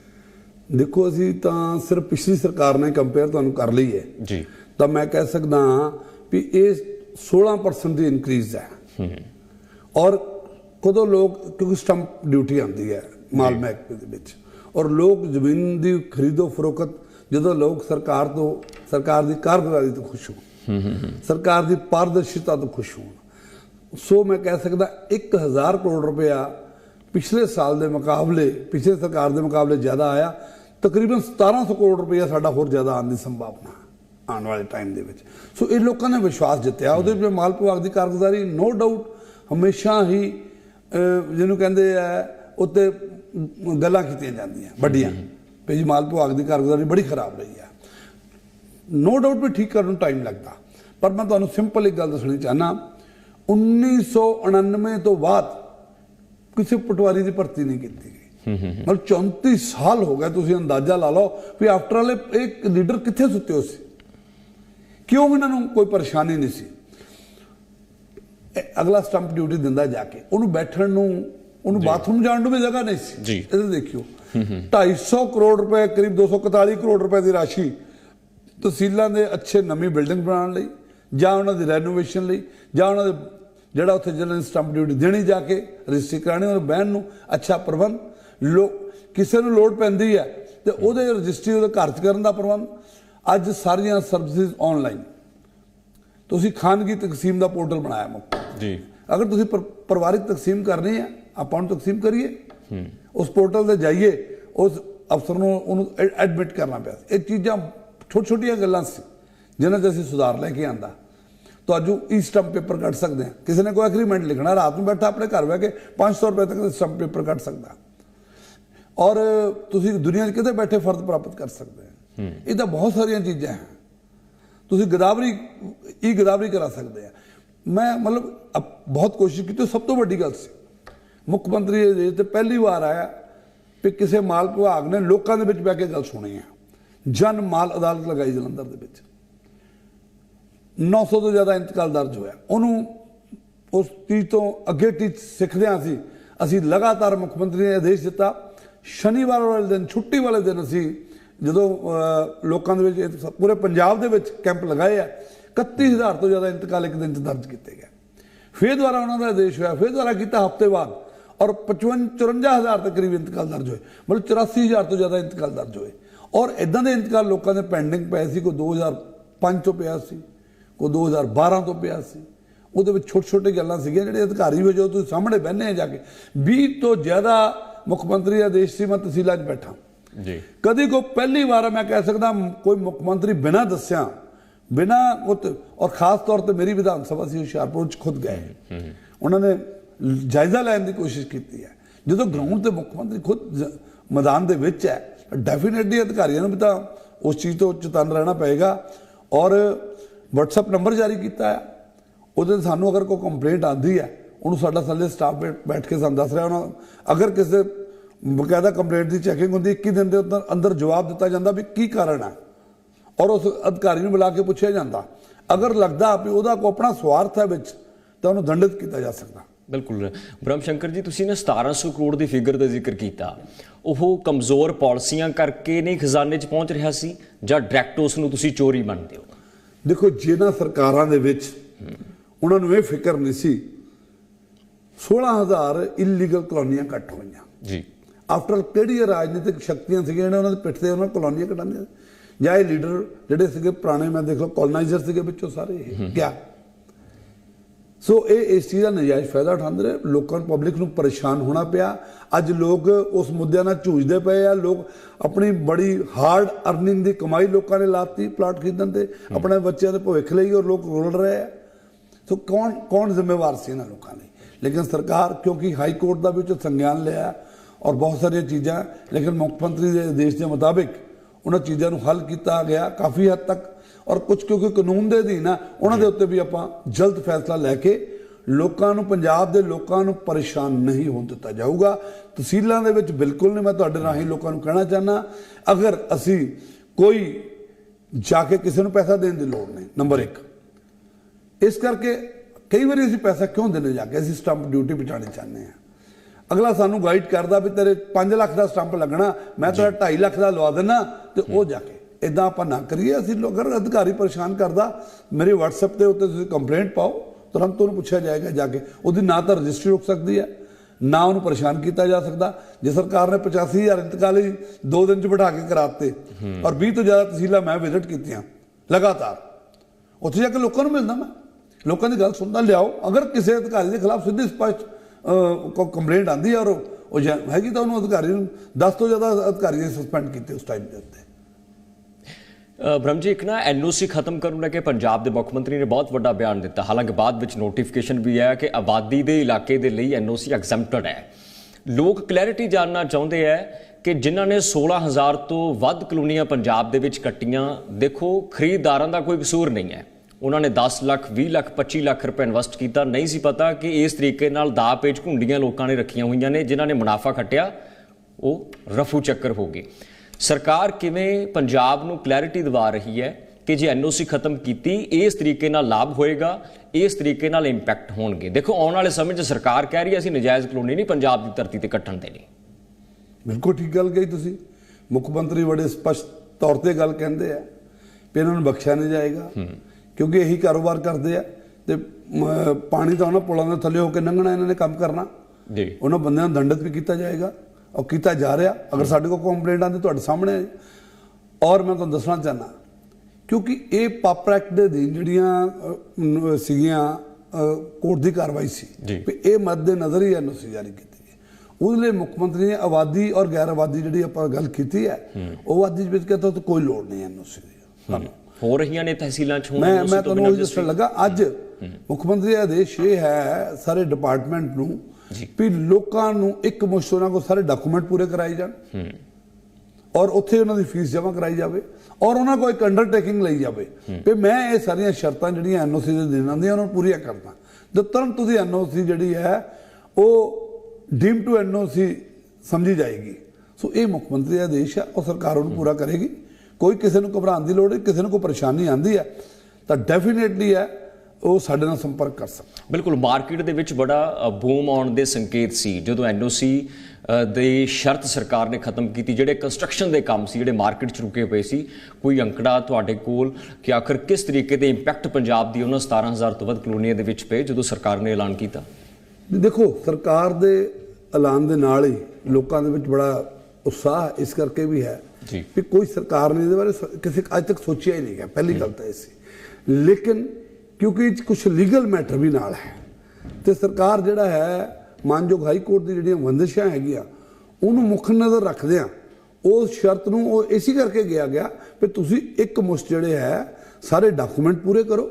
ਦੇਖੋ ਅਸੀਂ ਤਾਂ ਸਿਰਫ ਪਿਛਲੀ ਸਰਕਾਰ ਨੇ ਕੰਪੇਅਰ ਤੁਹਾਨੂੰ ਕਰ ਲਈ ਹੈ। ਜੀ। ਤਾਂ ਮੈਂ ਕਹਿ ਸਕਦਾ ਹਾਂ ਵੀ ਇਹ 16% ਦੀ ਇਨਕਰੀਜ਼ ਹੈ। ਔਰ ਕਦੋਂ ਲੋਕ ਕਿਉਂਕਿ ਸਟੰਪ ਡਿਊਟੀ ਆਉਂਦੀ ਹੈ ਮਾਲ ਮਹਿਕਮੇ ਦੇ ਵਿੱਚ। ਔਰ ਲੋਕ ਜ਼ਮੀਨ ਦੀ ਖਰੀਦੋ ਫਰੋਖਤ ਜਦੋਂ ਲੋਕ ਸਰਕਾਰ ਤੋਂ ਸਰਕਾਰ ਦੀ ਕਾਰਗੁਜ਼ਾਰੀ ਤੋਂ ਖੁਸ਼ ਹੋਣ। ਸਰਕਾਰ ਦੀ ਪਾਰਦਰਸ਼ਿਤਾ ਤੋਂ ਖੁਸ਼ ਹੋਣ। ਸੋ ਮੈਂ ਕਹਿ ਸਕਦਾ 1000 ਕਰੋੜ ਰੁਪਇਆ ਪਿਛਲੇ ਸਾਲ ਦੇ ਮੁਕਾਬਲੇ ਪਿਛਲੇ ਸਰਕਾਰ ਦੇ ਮੁਕਾਬਲੇ ਜ਼ਿਆਦਾ ਆਇਆ। ਤਕਰੀਬਨ 1700 ਕਰੋੜ ਰੁਪਇਆ ਸਾਡਾ ਹੋਰ ਜ਼ਿਆਦਾ ਆਉਣ ਦੀ ਸੰਭਾਵਨਾ ਹੈ ਆਉਣ ਵਾਲੇ ਟਾਈਮ ਦੇ ਵਿੱਚ। ਸੋ ਇਹ ਲੋਕਾਂ ਨੇ ਵਿਸ਼ਵਾਸ ਜਿੱਤਿਆ। ਉਹਦੇ ਵਿੱਚ ਮਾਲ ਵਿਭਾਗ ਦੀ ਕਾਰਗੁਜ਼ਾਰੀ ਨੋ ਡਾਊਟ ਹਮੇਸ਼ਾ ਹੀ ਜਿਹਨੂੰ ਕਹਿੰਦੇ ਆ ਉੱਤੇ ਗੱਲਾਂ ਕੀਤੀਆਂ ਜਾਂਦੀਆਂ। ਵੱਡੀਆਂ। ਵੀ ਮਾਲ ਵਿਭਾਗ ਦੀ ਕਾਰਗੁਜ਼ਾਰੀ ਬੜੀ ਖਰਾਬ ਰਹੀ ਆ। ਨੋ ਡਾਊਟ ਵੀ ਠੀਕ ਕਰਨ ਨੂੰ ਟਾਈਮ ਲੱਗਦਾ। ਪਰ ਮੈਂ ਤੁਹਾਨੂੰ ਸਿੰਪਲ ਇੱਕ ਗੱਲ ਦੱਸਣੀ ਚਾਹਨਾ 1999 ਤੋਂ ਬਾਅਦ ਕਿਸੇ ਪਟਵਾਰੀ ਦੀ ਭਰਤੀ ਨਹੀਂ ਕੀਤੀ ਗਈ। ਮਤਲਬ 34 ਸਾਲ ਹੋ ਗਏ ਤੁਸੀਂ ਅੰਦਾਜ਼ਾ ਲਾ ਲਓ ਵੀ ਆਫਟਰ ਆਲ ਇੱਕ ਲੀਡਰ ਕਿੱਥੇ ਸੁੱਤੇ ਹੋ ਸੀ? ਕਿਉਂ ਇਹਨਾਂ ਨੂੰ ਕੋਈ ਪਰੇਸ਼ਾਨੀ ਨਹੀਂ ਸੀ? ਇਹ ਅਗਲਾ ਸਟੰਪ ਡਿਊਟੀ ਦਿੰਦਾ ਜਾ ਕੇ। ਉਹਨੂੰ ਬੈਠਣ ਨੂੰ ਉਹਨੂੰ ਬਾਥਰੂਮ ਜਾਣ ਨੂੰ ਵੀ ਜਗ੍ਹਾ ਨਹੀਂ ਸੀ। ਜੀ। ਇਹਦੇ ਦੇਖਿਓ। 250 ਕਰੋੜ ਰੁਪਏ ਕਰੀਬ 241 ਕਰੋੜ ਰੁਪਏ ਦੀ ਰਾਸ਼ੀ ਤਹਿਸੀਲਾਂ ਦੇ ਅੱਛੇ ਨਵੀਂ ਬਿਲਡਿੰਗ ਬਣਾਉਣ ਲਈ ਜਾਂ ਉਹਨਾਂ ਦੀ ਰੈਨੋਵੇਸ਼ਨ ਲਈ ਜਾਂ ਉਹਨਾਂ ਦੇ ਜਿਹੜਾ ਉੱਥੇ ਜਿਹਨਾਂ ਨੇ ਸਟੰਪ ਡਿਊਟੀ ਦੇਣੀ ਜਾ ਕੇ ਰਜਿਸਟਰੀ ਕਰਾਣੀ ਔਰ ਬਹਿਣ ਨੂੰ ਅੱਛਾ ਪ੍ਰਬੰਧ ਲੋ ਕਿਸੇ ਨੂੰ ਲੋੜ ਪੈਂਦੀ ਹੈ ਤੇ ਉਹਦੇ ਰਜਿਸਟਰੀ ਉਹਦੇ ਘਰ 'ਚ ਕਰਨ ਦਾ ਪ੍ਰਬੰਧ। ਅੱਜ ਸਾਰੀਆਂ ਸਰਵਿਸਿਜ਼ ਆਨਲਾਈਨ ਤੁਸੀਂ ਖਾਨਗੀ ਤਕਸੀਮ ਦਾ ਪੋਰਟਲ ਬਣਾਇਆ ਮੁੱਖ ਜੀ। ਅਗਰ ਤੁਸੀਂ ਪਰ- ਪਰਿਵਾਰਿਕ ਤਕਸੀਮ ਕਰਨੀ ਹੈ ਆਪਾਂ ਨੂੰ ਤਕਸੀਮ ਕਰੀਏ। ਉਸ ਪੋਰਟਲ ਤੇ ਜਾਈਏ ਉਸ ਅਫਸਰ ਨੂੰ ਉਹਨੂੰ ਐਡਮਿਟ ਕਰਨਾ ਪਿਆ। ਇਹ ਚੀਜ਼ਾਂ ਛੋਟੀ ਛੋਟੀਆਂ ਗੱਲਾਂ ਸੀ ਜਿਨ੍ਹਾਂ 'ਚ ਅਸੀਂ ਸੁਧਾਰ ਲੈ ਕੇ ਆਂਦਾ। ਤਾਂ ਅੱਜ ਈ ਸਟੰਪ ਪੇਪਰ ਕੱਢ ਸਕਦੇ ਹਾਂ। ਕਿਸੇ ਨੇ ਕੋਈ ਐਗਰੀਮੈਂਟ ਲਿਖਣਾ ਰਾਤ ਨੂੰ ਬੈਠਾ ਆਪਣੇ ਘਰ ਬਹਿ ਕੇ 500 ਰੁਪਏ ਤੱਕ ਦਾ ਸਟੰਪ ਪੇਪਰ ਕੱਢ ਸਕਦਾ। ਔਰ ਤੁਸੀਂ ਦੁਨੀਆ 'ਚ ਕਿਤੇ ਬੈਠੇ ਫਰਦ ਪ੍ਰਾਪਤ ਕਰ ਸਕਦੇ ਹੋ। ਇਹ ਤਾਂ ਬਹੁਤ ਸਾਰੀਆਂ ਚੀਜ਼ਾਂ ਹੈ। ਤੁਸੀਂ ਗਦਾਵਰੀ ਹੀ ਗਦਾਵਰੀ ਕਰਾ ਸਕਦੇ ਆ ਮੈਂ ਮਤਲਬ ਬਹੁਤ ਕੋਸ਼ਿਸ਼ ਕੀਤੀ ਸਭ ਤੋਂ ਵੱਡੀ ਗੱਲ ਸੀ। ਮੁੱਖ ਮੰਤਰੀ ਦੇ ਤੇ ਪਹਿਲੀ ਵਾਰ ਆਇਆ ਕਿ ਕਿਸੇ ਮਾਲ ਵਿਭਾਗ ਨੇ ਲੋਕਾਂ ਦੇ ਵਿੱਚ ਬਹਿ ਕੇ ਗੱਲ ਸੁਣੀ ਹੈ। ਜਨ ਮਾਲ ਅਦਾਲਤ ਲਗਾਈ ਜਲੰਧਰ ਦੇ ਵਿੱਚ। 900 ਤੋਂ ਜ਼ਿਆਦਾ ਇੰਤਕਾਲ ਦਰਜ ਹੋਇਆ। ਉਹਨੂੰ ਉਸ ਚੀਜ਼ ਤੋਂ ਅੱਗੇ ਟੀਚ ਸਿੱਖਦਿਆਂ ਹਾਂ ਅਸੀਂ ਅਸੀਂ ਲਗਾਤਾਰ ਮੁੱਖ ਮੰਤਰੀ ਨੇ ਆਦੇਸ਼ ਦਿੱਤਾ। ਸ਼ਨੀਵਾਰ ਵਾਲੇ ਦਿਨ, ਛੁੱਟੀ ਵਾਲੇ ਦਿਨ ਅਸੀਂ ਜਦੋਂ ਲੋਕਾਂ ਦੇ ਵਿੱਚ ਪੂਰੇ ਪੰਜਾਬ ਦੇ ਵਿੱਚ ਕੈਂਪ ਲਗਾਏ ਆ 31000 ਤੋਂ ਜ਼ਿਆਦਾ ਇੰਤਕਾਲ ਇੱਕ ਦਿਨ 'ਚ ਦਰਜ ਕੀਤੇ ਗਏ। ਫਿਰ ਦੁਆਰਾ ਉਹਨਾਂ ਦਾ ਆਦੇਸ਼ ਹੋਇਆ, ਫਿਰ ਦੁਆਰਾ ਕੀਤਾ ਹਫ਼ਤੇ ਬਾਅਦ, ਔਰ 55 54000 ਦੇ ਕਰੀਬ ਇੰਤਕਾਲ ਦਰਜ ਹੋਏ। ਮਤਲਬ 84000 ਤੋਂ ਜ਼ਿਆਦਾ ਇੰਤਕਾਲ ਦਰਜ ਹੋਏ। ਔਰ ਇਦਾਂ ਦੇ ਇੰਤਕਾਲ ਲੋਕਾਂ ਦੇ ਪੈਂਡਿੰਗ ਪਏ ਸੀ ਕੋਈ 2005 ਤੋਂ ਪਿਆ ਸੀ ਕੋਈ 2012 ਤੋਂ ਪਿਆ ਸੀ। ਉਹਦੇ ਵਿੱਚ ਛੋਟੇ ਛੋਟੇ ਗੱਲਾਂ ਸੀਗੀਆਂ ਜਿਹੜੇ ਅਧਿਕਾਰੀ ਵਜੋਂ ਤੁਸੀਂ ਸਾਹਮਣੇ ਆ ਜਾ ਕੇ। 20 ਤੋਂ ਜ਼ਿਆਦਾ ਮੁੱਖ ਮੰਤਰੀ ਦਾ ਦੇਸ਼ ਸੀ ਮੈਂ ਤਹਿਸੀਲਾਂ 'ਚ ਬੈਠਾ। ਜੀ। ਕਦੀ ਕੋ ਪਹਿਲੀ ਵਾਰ ਮੈਂ ਕਹਿ ਸਕਦਾ ਕੋਈ ਮੁੱਖ ਮੰਤਰੀ ਬਿਨਾਂ ਦੱਸਿਆ ਬਿਨਾਂ ਔਰ ਖਾਸ ਤੌਰ ਤੇ ਮੇਰੀ ਵਿਧਾਨ ਸਭਾ ਸੀ ਹੁਸ਼ਿਆਰਪੁਰ ਚ ਖੁਦ ਗਏ। ਉਹਨਾਂ ਨੇ ਜਾਇਜ਼ਾ ਲੈਣ ਦੀ ਕੋਸ਼ਿਸ਼ ਕੀਤੀ ਹੈ। ਜਦੋਂ ਗਰਾਊਂਡ ਤੇ ਮੁੱਖ ਮੰਤਰੀ ਖੁਦ ਮੈਦਾਨ ਦੇ ਵਿੱਚ ਹੈ ਡੈਫੀਨਿਟਲੀ ਅਧਿਕਾਰੀਆਂ ਨੂੰ ਵੀ ਤਾਂ ਉਸ ਚੀਜ਼ ਤੋਂ ਚਤਨ ਰਹਿਣਾ ਪਏਗਾ। ਔਰ WhatsApp ਨੰਬਰ ਜਾਰੀ ਕੀਤਾ ਹੈ। ਉਹਦੇ ਸਾਨੂੰ ਅਗਰ ਕੋਈ ਕੰਪਲੇਂਟ ਆਂਦੀ ਹੈ, ਉਹਨੂੰ ਸਾਡਾ ਥੱਲੇ ਸਟਾਫ ਬੈਠ ਕੇ ਸਾਨੂੰ ਦੱਸ ਰਿਹਾ ਉਹਨਾਂ ਅਗਰ ਕਿਸੇ ਬਕਾਇਦਾ ਕੰਪਲੇਂਟ ਦੀ ਚੈਕਿੰਗ ਹੁੰਦੀ 21 ਦਿਨ ਦੇ ਅੰਦਰ ਅੰਦਰ ਜਵਾਬ ਦਿੱਤਾ ਜਾਂਦਾ ਵੀ ਕੀ ਕਾਰਨ ਹੈ। ਔਰ ਉਸ ਅਧਿਕਾਰੀ ਨੂੰ ਬੁਲਾ ਕੇ ਪੁੱਛਿਆ ਜਾਂਦਾ। ਅਗਰ ਲੱਗਦਾ ਵੀ ਉਹਦਾ ਕੋਈ ਆਪਣਾ ਸਵਾਰਥ ਹੈ ਵਿੱਚ, ਤਾਂ ਉਹਨੂੰ ਦੰਡਿਤ ਕੀਤਾ ਜਾ ਸਕਦਾ। ਬਿਲਕੁਲ। ਬ੍ਰਹਮ ਸ਼ੰਕਰ ਜੀ ਤੁਸੀਂ ਨਾ 1700 ਕਰੋੜ ਦੀ ਫਿਗਰ ਦਾ ਜ਼ਿਕਰ ਕੀਤਾ। ਉਹ ਕਮਜ਼ੋਰ ਪਾਲਿਸੀਆਂ ਕਰਕੇ ਨਹੀਂ ਖਜ਼ਾਨੇ 'ਚ ਪਹੁੰਚ ਰਿਹਾ ਸੀ ਜਾਂ ਡਾਇਰੈਕਟ ਉਸ ਨੂੰ ਤੁਸੀਂ ਚੋਰੀ ਮੰਨਦੇ ਹੋ? ਦੇਖੋ ਜਿਨ੍ਹਾਂ ਸਰਕਾਰਾਂ ਦੇ ਵਿੱਚ ਉਹਨਾਂ ਨੂੰ ਇਹ ਫਿਕਰ ਨਹੀਂ ਸੀ 16000 ਇਲੀਗਲ ਕਲੋਨੀਆਂ ਕੱਟ ਹੋਈਆਂ। ਜੀ। ਆਫਟਰ ਕਿਹੜੀ ਰਾਜਨੀਤਿਕ ਸ਼ਕਤੀਆਂ ਸੀਗੀਆਂ ਉਹਨਾਂ ਦੇ ਪਿੱਠ ਤੇ ਉਹਨਾਂ ਕਲੋਨੀਆਂ ਕਟਾਉਂਦੀਆਂ ਜਾਂ ਇਹ ਲੀਡਰ ਜਿਹੜੇ ਸੀਗੇ ਪੁਰਾਣੇ ਮੈਂ ਦੇਖ ਲਓ ਕਲੋਨਾਈਜ਼ਰ ਸੀਗੇ ਵਿੱਚੋਂ ਸਾਰੇ ਇਹ। ਕਿਆ? ਸੋ ਇਹ ਇਸ ਚੀਜ਼ ਦਾ ਨਜਾਇਜ਼ ਫਾਇਦਾ ਉਠਾਉਂਦੇ ਰਹੇ। ਲੋਕਾਂ ਨੂੰ ਪਬਲਿਕ ਨੂੰ ਪਰੇਸ਼ਾਨ ਹੋਣਾ ਪਿਆ। ਅੱਜ ਲੋਕ ਉਸ ਮੁੱਦਿਆਂ ਨਾਲ ਝੂਝਦੇ ਪਏ ਆ। ਲੋਕ ਆਪਣੀ ਬੜੀ ਹਾਰਡ ਅਰਨਿੰਗ ਦੀ ਕਮਾਈ ਲੋਕਾਂ ਨੇ ਲਾਤੀ ਪਲਾਟ ਖਰੀਦਣ ਤੇ। ਆਪਣੇ ਬੱਚਿਆਂ ਦੇ ਭਵਿੱਖ ਲਈ ਔਰ ਲੋਕ ਰੋਲ ਰਹੇ ਆ। ਸੋ ਕੌਣ ਕੌਣ ਜ਼ਿੰਮੇਵਾਰ ਸੀ ਇਹਨਾਂ ਲੋਕਾਂ ਲਈ? ਲੇਕਿਨ ਸਰਕਾਰ ਕਿਉਂਕਿ ਹਾਈ ਕੋਰਟ ਦਾ ਵੀ ਉੱਚ ਸੰਗਿਆਨ ਲਿਆ ਔਰ ਬਹੁਤ ਸਾਰੀਆਂ ਚੀਜ਼ਾਂ ਲੇਕਿਨ ਮੁੱਖ ਮੰਤਰੀ ਦੇ ਆਦੇਸ਼ ਦੇ ਮੁਤਾਬਿਕ ਉਹਨਾਂ ਚੀਜ਼ਾਂ ਨੂੰ ਹੱਲ ਕੀਤਾ ਗਿਆ। ਕਾਫੀ ਹੱਦ ਤੱਕ ਔਰ ਕੁਝ ਕਿਉਂਕਿ ਕਾਨੂੰਨ ਦੇ ਅਧੀਨ ਆ ਉਹਨਾਂ ਦੇ ਉੱਤੇ ਵੀ ਆਪਾਂ ਜਲਦ ਫੈਸਲਾ ਲੈ ਕੇ ਲੋਕਾਂ ਨੂੰ ਪੰਜਾਬ ਦੇ ਲੋਕਾਂ ਨੂੰ ਪਰੇਸ਼ਾਨ ਨਹੀਂ ਹੋਣ ਦਿੱਤਾ ਜਾਊਗਾ। ਤਹਿਸੀਲਾਂ ਦੇ ਵਿੱਚ ਬਿਲਕੁਲ ਨਹੀਂ ਮੈਂ ਤੁਹਾਡੇ ਰਾਹੀਂ ਲੋਕਾਂ ਨੂੰ ਕਹਿਣਾ ਚਾਹਨਾ ਅਗਰ ਅਸੀਂ ਕੋਈ ਜਾ ਕੇ ਕਿਸੇ ਨੂੰ ਪੈਸਾ ਦੇਣ ਦੀ ਲੋੜ ਨਹੀਂ ਨੰਬਰ 1 ਇਸ ਕਰਕੇ ਕਈ ਵਾਰੀ ਅਸੀਂ ਪੈਸਾ ਕਿਉਂ ਦੇਣੇ ਜਾ ਕੇ ਅਸੀਂ ਸਟੰਪ ਡਿਊਟੀ ਬਚਾਉਣੀ ਚਾਹੁੰਦੇ ਆ ਅਗਲਾ ਸਾਨੂੰ ਗਾਈਡ ਕਰਦਾ ਵੀ ਤੇਰੇ 5 ਲੱਖ ਦਾ ਸਟੰਪ ਲੱਗਣਾ ਮੈਂ ਤੇਰਾ 2.5 ਲੱਖ ਦਾ ਲਵਾ ਦਿੰਨਾ ਤੇ ਉਹ ਜਾ ਕੇ। ਇਦਾਂ ਆਪਾਂ ਨਾ ਕਰੀਏ, ਅਸੀਂ ਲੋਕ ਅਗਰ ਅਧਿਕਾਰੀ ਪਰੇਸ਼ਾਨ ਕਰਦਾ, ਮੇਰੇ WhatsApp ਤੇ ਉੱਤੇ ਤੁਸੀਂ ਕੰਪਲੇਂਟ ਪਾਓ, ਤੁਰੰਤ ਉਹਨੂੰ ਪੁੱਛਿਆ ਜਾਏਗਾ ਜਾ ਕੇ। ਉਹਦੀ ਨਾ ਤਾਂ ਰਜਿਸਟਰੀ ਰੁਕ ਸਕਦੀ ਹੈ, ਨਾ ਉਹਨੂੰ ਪਰੇਸ਼ਾਨ ਕੀਤਾ ਜਾ ਸਕਦਾ। ਜੇ ਸਰਕਾਰ ਨੇ 85000 ਇੰਤਕਾਲੀ 2 ਦਿਨ ਚ ਬਿਠਾ ਕੇ ਕਰਾਤੇ ਔਰ 20 ਤੋਂ ਜ਼ਿਆਦਾ ਤਹਿਸੀਲਾਂ ਮੈਂ ਵਿਜ਼ਿਟ ਕੀਤੀਆਂ, ਲਗਾਤਾਰ। ਉੱਥੇ ਜਾ ਕੇ ਲੋਕਾਂ ਨੂੰ ਮਿਲਦਾ ਮੈਂ। ਲੋਕਾਂ ਦੀ ਗੱਲ ਸੁਣਦਾ, ਲਿਆਓ। ਅਗਰ ਕਿਸੇ ਅਧਿਕਾਰੀ ਦੇ ਖਿਲਾਫ ਸਿੱਧੀ ਸਪਸ਼ਟ ਕੰਪਲੇਂਟ ਆਂਦੀ ਹੈ ਔਰ ਉਹ- ਉਹ ਹੈਗੀ ਤਾਂ ਉਹਨੂੰ ਅਧਿਕਾਰੀ ਨੂੰ 10 ਤੋਂ ਜ਼ਿਆਦਾ ਅਧਿਕਾਰੀ ਨੇ ਸਸਪੈਂਡ ਕੀਤੇ ਉਸ ਟਾਈਮ ਦੇ ਉੱਤੇ। ਬ੍ਰਹਮ ਜੀ ਇੱਕ ਨਾ ਐਨਓਸੀ ਖਤਮ ਕਰਨ ਨੂੰ ਲੈ ਕੇ ਪੰਜਾਬ ਦੇ ਮੁੱਖ ਮੰਤਰੀ ਨੇ ਬਹੁਤ ਵੱਡਾ ਬਿਆਨ ਦਿੱਤਾ। ਹਾਲਾਂਕਿ ਬਾਅਦ ਵਿੱਚ ਨੋਟੀਫਿਕੇਸ਼ਨ ਵੀ ਆਇਆ ਕਿ ਆਬਾਦੀ ਦੇ ਇਲਾਕੇ ਦੇ ਲਈ ਐਨਓਸੀ ਐਗਜ਼ੈਂਪਟਡ ਹੈ। ਲੋਕ ਕਲੈਰਿਟੀ ਜਾਣਨਾ ਚਾਹੁੰਦੇ ਆ ਕਿ ਜਿਨ੍ਹਾਂ ਨੇ 16000 ਤੋਂ ਵੱਧ ਕਲੋਨੀਆਂ ਪੰਜਾਬ ਦੇ ਵਿੱਚ ਕੱਟੀਆਂ, ਦੇਖੋ, ਖਰੀਦਦਾਰਾਂ ਦਾ ਕੋਈ ਕਸੂਰ ਨਹੀਂ ਹੈ। ਉਹਨਾਂ ਨੇ 10 ਲੱਖ 20 ਲੱਖ 25 ਲੱਖ ਰੁਪਏ ਇਨਵੈਸਟ ਕੀਤਾ। ਨਹੀਂ ਸੀ ਪਤਾ ਕਿ ਇਸ ਤਰੀਕੇ ਨਾਲ ਦਾ ਪੇਜ ਘੁੰਡੀਆਂ ਲੋਕਾਂ ਨੇ ਰੱਖੀਆਂ ਹੋਈਆਂ ਨੇ, ਜਿਨ੍ਹਾਂ ਨੇ ਮੁਨਾਫਾ ਖੱਟਿਆ, ਉਹ ਰਫੂ ਚੱਕਰ ਹੋ ਗਏ। ਸਰਕਾਰ ਕਿਵੇਂ ਪੰਜਾਬ ਨੂੰ ਕਲੈਰਿਟੀ ਦਿਵਾ ਰਹੀ ਹੈ ਕਿ ਜੇ ਐਨਓਸੀ ਖਤਮ ਕੀਤੀ ਇਸ ਤਰੀਕੇ ਨਾਲ ਲਾਭ ਹੋਏਗਾ ਇਸ ਤਰੀਕੇ ਨਾਲ ਇੰਪੈਕਟ ਹੋਣਗੇ। ਦੇਖੋ ਆਉਣ ਵਾਲੇ ਸਮੇਂ 'ਚ ਸਰਕਾਰ ਕਹਿ ਰਹੀ ਹੈ ਅਸੀਂ ਨਜਾਇਜ਼ ਕਲੋਨੀ ਨਹੀਂ ਪੰਜਾਬ ਦੀ ਧਰਤੀ ਤੇ ਕੱਟਣ ਦੇਣੀ। ਬਿਲਕੁਲ ਠੀਕ ਗੱਲ ਕਹੀ ਤੁਸੀਂ। ਮੁੱਖ ਮੰਤਰੀ ਬੜੇ ਸਪਸ਼ਟ ਤੌਰ ਤੇ ਗੱਲ ਕਹਿੰਦੇ ਆ ਵੀ ਇਹਨਾਂ ਨੂੰ ਬਖਸ਼ਿਆ ਨਹੀਂ ਜਾਏਗਾ। ਕਿਉਂਕਿ ਇਹੀ ਕਾਰੋਬਾਰ ਕਰਦੇ ਆ ਤੇ ਪਾਣੀ ਤਾਂ ਉਹਨਾਂ ਪੁਲਾਂ ਦੇ ਥੱਲੇ ਹੋ ਕੇ ਲੰਘਣਾ ਇਹਨਾਂ ਨੇ ਕੰਮ ਕਰਨਾ। ਜੀ। ਉਹਨਾਂ ਬੰਦਿਆਂ ਨੂੰ ਦੰਡਿਤ ਵੀ ਕੀਤਾ ਜਾਏਗਾ। ਔਰ ਕੀਤਾ ਜਾ ਰਿਹਾ। ਅਗਰ ਸਾਡੇ ਕੋਲ ਕੰਪਲੇਂਟ ਆਉਂਦੀ ਤੁਹਾਡੇ ਸਾਹਮਣੇ ਹੈ ਔਰ ਮੈਂ ਤੁਹਾਨੂੰ ਦੱਸਣਾ ਚਾਹਨਾ ਕਿਉਂਕਿ ਇਹ ਪਾਪਰ ਐਕਟ ਦੇ ਅਧੀਨ ਜਿਹੜੀਆਂ ਸੀਗੀਆਂ ਕੋਰਟ ਦੀ ਕਾਰਵਾਈ ਸੀ। ਵੀ ਇਹ ਮੱਦੇ ਨਜ਼ਰ ਹੀ ਐਨਓਸੀ ਜਾਰੀ ਕੀਤੀ ਗਈ। ਉਹਦੇ ਲਈ ਮੁੱਖ ਮੰਤਰੀ ਨੇ ਆਬਾਦੀ ਔਰ ਗੈਰ ਆਬਾਦੀ ਜਿਹੜੀ ਆਪਾਂ ਗੱਲ ਕੀਤੀ ਹੈ ਉਹ ਆਬਾਦੀ ਵਿੱਚ ਕਹਿੰਦਾ ਤਾਂ ਕੋਈ ਲੋੜ ਨਹੀਂ ਐਨਓਸੀ ਦੀ। ਹੋ। ਰਹੀਆਂ ਨੇ ਤਹਿਸੀਲਾਂ 'ਚ ਹੁਣ ਮੈਂ ਮੈਂ ਤੁਹਾਨੂੰ ਉਹ ਦੱਸਣ ਲੱਗਾ ਅੱਜ ਮੁੱਖ ਮੰਤਰੀ ਦਾ ਆਦੇਸ਼ ਇਹ ਹੈ ਸਾਰੇ ਡਿਪਾਰਟਮੈਂਟ ਨੂੰ। ਵੀ ਲੋਕਾਂ ਨੂੰ ਇੱਕ ਮੁਸ਼ਤ ਉਹਨਾਂ ਕੋਲ ਸਾਰੇ ਡਾਕੂਮੈਂਟ ਪੂਰੇ ਕਰਾਏ ਜਾਣ। ਔਰ ਉੱਥੇ ਉਹਨਾਂ ਦੀ ਫੀਸ ਜਮ੍ਹਾਂ ਕਰਾਈ ਜਾਵੇ। ਔਰ ਉਹਨਾਂ ਕੋਲ ਇੱਕ ਅੰਡਰਟੇਕਿੰਗ ਲਈ ਜਾਵੇ। ਵੀ ਮੈਂ ਇਹ ਸਾਰੀਆਂ ਸ਼ਰਤਾਂ ਜਿਹੜੀਆਂ ਐਨਓਸੀ ਦੇ ਦੇਣ ਆਉਂਦੀਆਂ ਉਹਨਾਂ ਨੂੰ ਪੂਰੀਆਂ ਕਰਦਾ। ਜਦ ਤੁਰੰਤ ਉਹਦੀ ਐਨਓਸੀ ਜਿਹੜੀ ਹੈ ਉਹ ਡੀਮ ਟੂ ਐਨਓਸੀ ਸਮਝੀ ਜਾਏਗੀ। ਸੋ ਇਹ ਮੁੱਖ ਮੰਤਰੀ ਦਾ ਆਦੇਸ਼ ਹੈ ਉਹ ਸਰਕਾਰ ਉਹਨੂੰ ਪੂਰਾ ਕਰੇਗੀ। ਕੋਈ ਕਿਸੇ ਨੂੰ ਘਬਰਾਉਣ ਦੀ ਲੋੜ ਨਹੀਂ ਕਿਸੇ ਨੂੰ ਕੋਈ ਪਰੇਸ਼ਾਨੀ ਆਂਦੀ ਹੈ ਤਾਂ ਡੈਫੀਨੇਟਲੀ ਹੈ ਉਹ ਸਾਡੇ ਨਾਲ ਸੰਪਰਕ ਕਰ ਸਕਦਾ। ਬਿਲਕੁਲ ਮਾਰਕੀਟ ਦੇ ਵਿੱਚ ਬੜਾ ਬੂਮ ਆਉਣ ਦੇ ਸੰਕੇਤ ਸੀ ਜਦੋਂ ਐਨਓਸੀ ਦੇ ਸ਼ਰਤ ਸਰਕਾਰ ਨੇ ਖਤਮ ਕੀਤੀ ਜਿਹੜੇ ਕੰਸਟਰਕਸ਼ਨ ਦੇ ਕੰਮ ਸੀ ਜਿਹੜੇ ਮਾਰਕੀਟ 'ਚ ਰੁਕੇ ਪਏ ਸੀ ਕੋਈ ਅੰਕੜਾ ਤੁਹਾਡੇ ਕੋਲ ਕਿ ਆਖਰ ਕਿਸ ਤਰੀਕੇ ਦੇ ਇੰਪੈਕਟ ਪੰਜਾਬ ਦੀ ਉਹਨਾਂ 17000 ਤੋਂ ਵੱਧ ਕਲੋਨੀਆਂ ਦੇ ਵਿੱਚ ਪਏ ਜਦੋਂ ਸਰਕਾਰ ਨੇ ਐਲਾਨ ਕੀਤਾ? ਦੇਖੋ ਸਰਕਾਰ ਦੇ ਐਲਾਨ ਦੇ ਨਾਲ ਹੀ ਲੋਕਾਂ ਦੇ ਵਿੱਚ ਬੜਾ ਉਤਸ਼ਾਹ ਇਸ ਕਰਕੇ ਵੀ ਹੈ ਜੀ। ਵੀ ਕੋਈ ਸਰਕਾਰ ਨੇ ਇਹਦੇ ਬਾਰੇ ਕਿਸੇ ਅੱਜ ਤੱਕ ਸੋਚਿਆ ਹੀ ਨਹੀਂ ਗਿਆ ਪਹਿਲੀ ਗੱਲ ਤਾਂ ਇਹ ਸੀ। ਲੇਕਿਨ ਕਿਉਂਕਿ ਇਹ 'ਚ ਕੁਝ ਲੀਗਲ ਮੈਟਰ ਵੀ ਨਾਲ ਹੈ। ਤੇ ਸਰਕਾਰ ਜਿਹੜਾ ਹੈ, ਮਾਨਯੋਗ ਹਾਈ ਕੋਰਟ ਦੀ ਜਿਹੜੀਆਂ ਬੰਦਿਸ਼ਾਂ ਹੈਗੀਆਂ, ਉਹਨੂੰ ਮੁੱਖ ਨਜ਼ਰ ਰੱਖਦਿਆਂ ਉਸ ਸ਼ਰਤ ਨੂੰ ਉਹ ਇਸੇ ਕਰਕੇ ਗਿਆ ਗਿਆ ਵੀ ਤੁਸੀਂ ਇੱਕ ਮੁਸ਼ਤ ਜਿਹੜੇ ਹੈ, ਸਾਰੇ ਡਾਕੂਮੈਂਟ ਪੂਰੇ ਕਰੋ,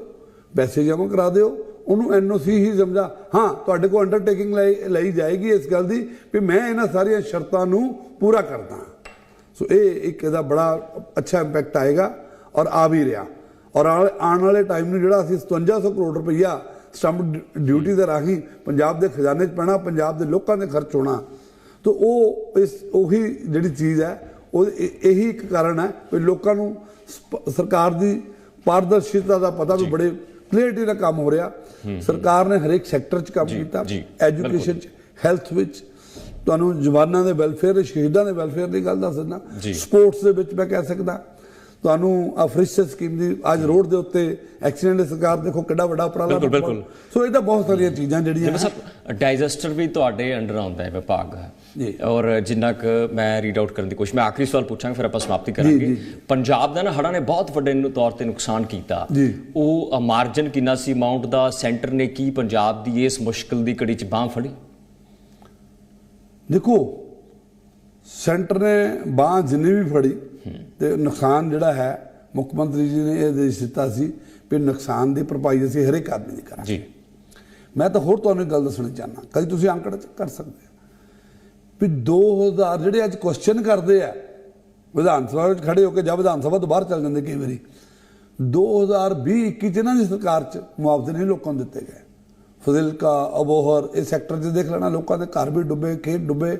ਪੈਸੇ ਜਮ੍ਹਾਂ ਕਰਾ ਦਿਓ, ਉਹਨੂੰ ਐਨਓਸੀ ਹੀ ਸਮਝਾ, ਹਾਂ, ਤੁਹਾਡੇ ਕੋਲ ਅੰਡਰਟੇਕਿੰਗ ਲਈ ਜਾਏਗੀ ਇਸ ਗੱਲ ਦੀ ਵੀ ਮੈਂ ਇਹਨਾਂ ਸਾਰੀਆਂ ਸ਼ਰਤਾਂ ਨੂੰ ਪੂਰਾ ਕਰਦਾ। ਸੋ ਇਹ ਇੱਕ ਇਹਦਾ ਬੜਾ ਅੱਛਾ ਇੰਪੈਕਟ ਆਏਗਾ ਔਰ ਆ ਵੀ ਰਿਹਾ। ਔਰ ਆਉਣ ਵਾਲੇ ਟਾਈਮ ਨੂੰ ਜਿਹੜਾ ਅਸੀਂ 5700 ਕਰੋੜ ਰੁਪਈਆ ਸਟੰਪ ਡਿਊਟੀ ਦੇ ਰਾਹੀਂ ਪੰਜਾਬ ਦੇ ਖਜ਼ਾਨੇ 'ਚ ਪੈਣਾ ਪੰਜਾਬ ਦੇ ਲੋਕਾਂ ਦੇ ਖਰਚ ਹੋਣਾ ਤਾਂ ਉਹ ਇਸ ਉਹੀ ਜਿਹੜੀ ਚੀਜ਼ ਹੈ ਉਹ ਇਹ- ਇੱਕ ਕਾਰਨ ਹੈ ਵੀ ਲੋਕਾਂ ਨੂੰ ਸਰਕਾਰ ਦੀ ਪਾਰਦਰਸ਼ਿਤਾ ਦਾ ਪਤਾ ਵੀ ਬੜੇ ਕਲੀਅਰਟੀ ਨਾਲ ਕੰਮ ਹੋ ਰਿਹਾ। ਸਰਕਾਰ ਨੇ ਹਰੇਕ ਸੈਕਟਰ 'ਚ ਕੰਮ ਕੀਤਾ। ਐਜੂਕੇਸ਼ਨ 'ਚ ਹੈਲਥ ਵਿੱਚ। ਤੁਹਾਨੂੰ ਜਵਾਨਾਂ ਦੇ ਵੈਲਫੇਅਰ ਸ਼ਹੀਦਾਂ ਦੇ ਵੈਲਫੇਅਰ ਦੀ ਗੱਲ ਦੱਸ ਦਿੰਦਾ। ਸਪੋਰਟਸ ਦੇ ਵਿੱਚ ਮੈਂ ਕਹਿ ਸਕਦਾ। ਤੁਹਾਨੂੰ ਅਫਰੀਸ਼ਰ ਸਕੀਮ ਦੀ ਅੱਜ ਰੋਡ ਦੇ ਉੱਤੇ ਐਕਸੀਡੈਂਟ ਦੀ ਸਰਕਾਰ ਦੇਖੋ ਕਿੱਡਾ ਵੱਡਾ ਉਪਰਾਲਾ ਬਿਲਕੁਲ, ਬਿਲਕੁਲ। ਸੋ ਇਹ ਤਾਂ ਬਹੁਤ ਸਾਰੀਆਂ ਚੀਜ਼ਾਂ ਜਿਹੜੀਆਂ ਸਭ ਡਾਈਜੈਸਟਰ ਵੀ ਤੁਹਾਡੇ ਅੰਡਰ ਆਉਂਦਾ ਹੈ ਵਿਭਾਗ ਜੀ। ਔਰ ਜਿੰਨਾ ਕੁ ਮੈਂ ਰੀਡ ਆਊਟ ਕਰਨ ਦੀ ਕੋਸ਼ਿਸ਼ ਮੈਂ ਆਖਰੀ ਸਵਾਲ ਪੁੱਛਾਂਗਾ ਫਿਰ ਆਪਾਂ ਸਮਾਪਤੀ ਕਰਾਂਗੇ। ਪੰਜਾਬ ਦਾ ਨਾ ਹੜ੍ਹਾਂ ਨੇ ਬਹੁਤ ਵੱਡੇ ਨੂੰ ਤੌਰ ਤੇ ਨੁਕਸਾਨ ਕੀਤਾ ਜੀ। ਉਹ ਮਾਰਜਨ ਕਿੰਨਾ ਸੀ ਅਮਾਉਂਟ ਦਾ ਸੈਂਟਰ ਨੇ ਕੀ ਪੰਜਾਬ ਦੀ ਇਸ ਮੁਸ਼ਕਲ ਦੀ ਘੜੀ 'ਚ ਬਾਹ ਫੜੀ ਦੇਖੋ ਸੈਂਟਰ ਨੇ ਬਾਹ ਜਿੰਨੀ ਵੀ ਫੜੀ ਤੇ ਨੁਕਸਾਨ ਜਿਹੜਾ ਹੈ ਮੁੱਖ ਮੰਤਰੀ ਜੀ ਨੇ ਇਹ ਆਦੇਸ਼ ਦਿੱਤਾ ਸੀ ਵੀ ਨੁਕਸਾਨ ਦੀ ਭਰਪਾਈ ਅਸੀਂ ਹਰੇਕ ਆਦਮੀ ਦੀ ਕਰਾਂਗੇ। ਜੀ। ਮੈਂ ਤਾਂ ਹੋਰ ਤੁਹਾਨੂੰ ਇੱਕ ਗੱਲ ਦੱਸਣੀ ਚਾਹਨਾ ਕਦੀ ਤੁਸੀਂ ਅੰਕੜਾ ਕਰ ਸਕਦੇ ਹੋ? ਵੀ 2000 ਜਿਹੜੇ ਅੱਜ ਕੁਐਸਚਨ ਕਰਦੇ ਆ ਵਿਧਾਨ ਸਭਾ ਵਿੱਚ ਖੜੇ ਹੋ ਕੇ ਜਾਂ ਵਿਧਾਨ ਸਭਾ ਤੋਂ ਬਾਹਰ ਚੱਲ ਜਾਂਦੇ ਕਈ ਵਾਰੀ 2020 21 ਚ ਇਹਨਾਂ ਦੀ ਸਰਕਾਰ ਚ ਮੁਆਵਜ਼ੇ ਨਹੀਂ ਲੋਕਾਂ ਨੂੰ ਦਿੱਤੇ ਗਏ। ਫਜ਼ਿਲਕਾ ਅਬੋਹਰ ਇਹ ਸੈਕਟਰ 'ਚ ਦੇਖ ਲੈਣਾ ਲੋਕਾਂ ਦੇ ਘਰ ਵੀ ਡੁੱਬੇ ਖੇਤ ਡੁੱਬੇ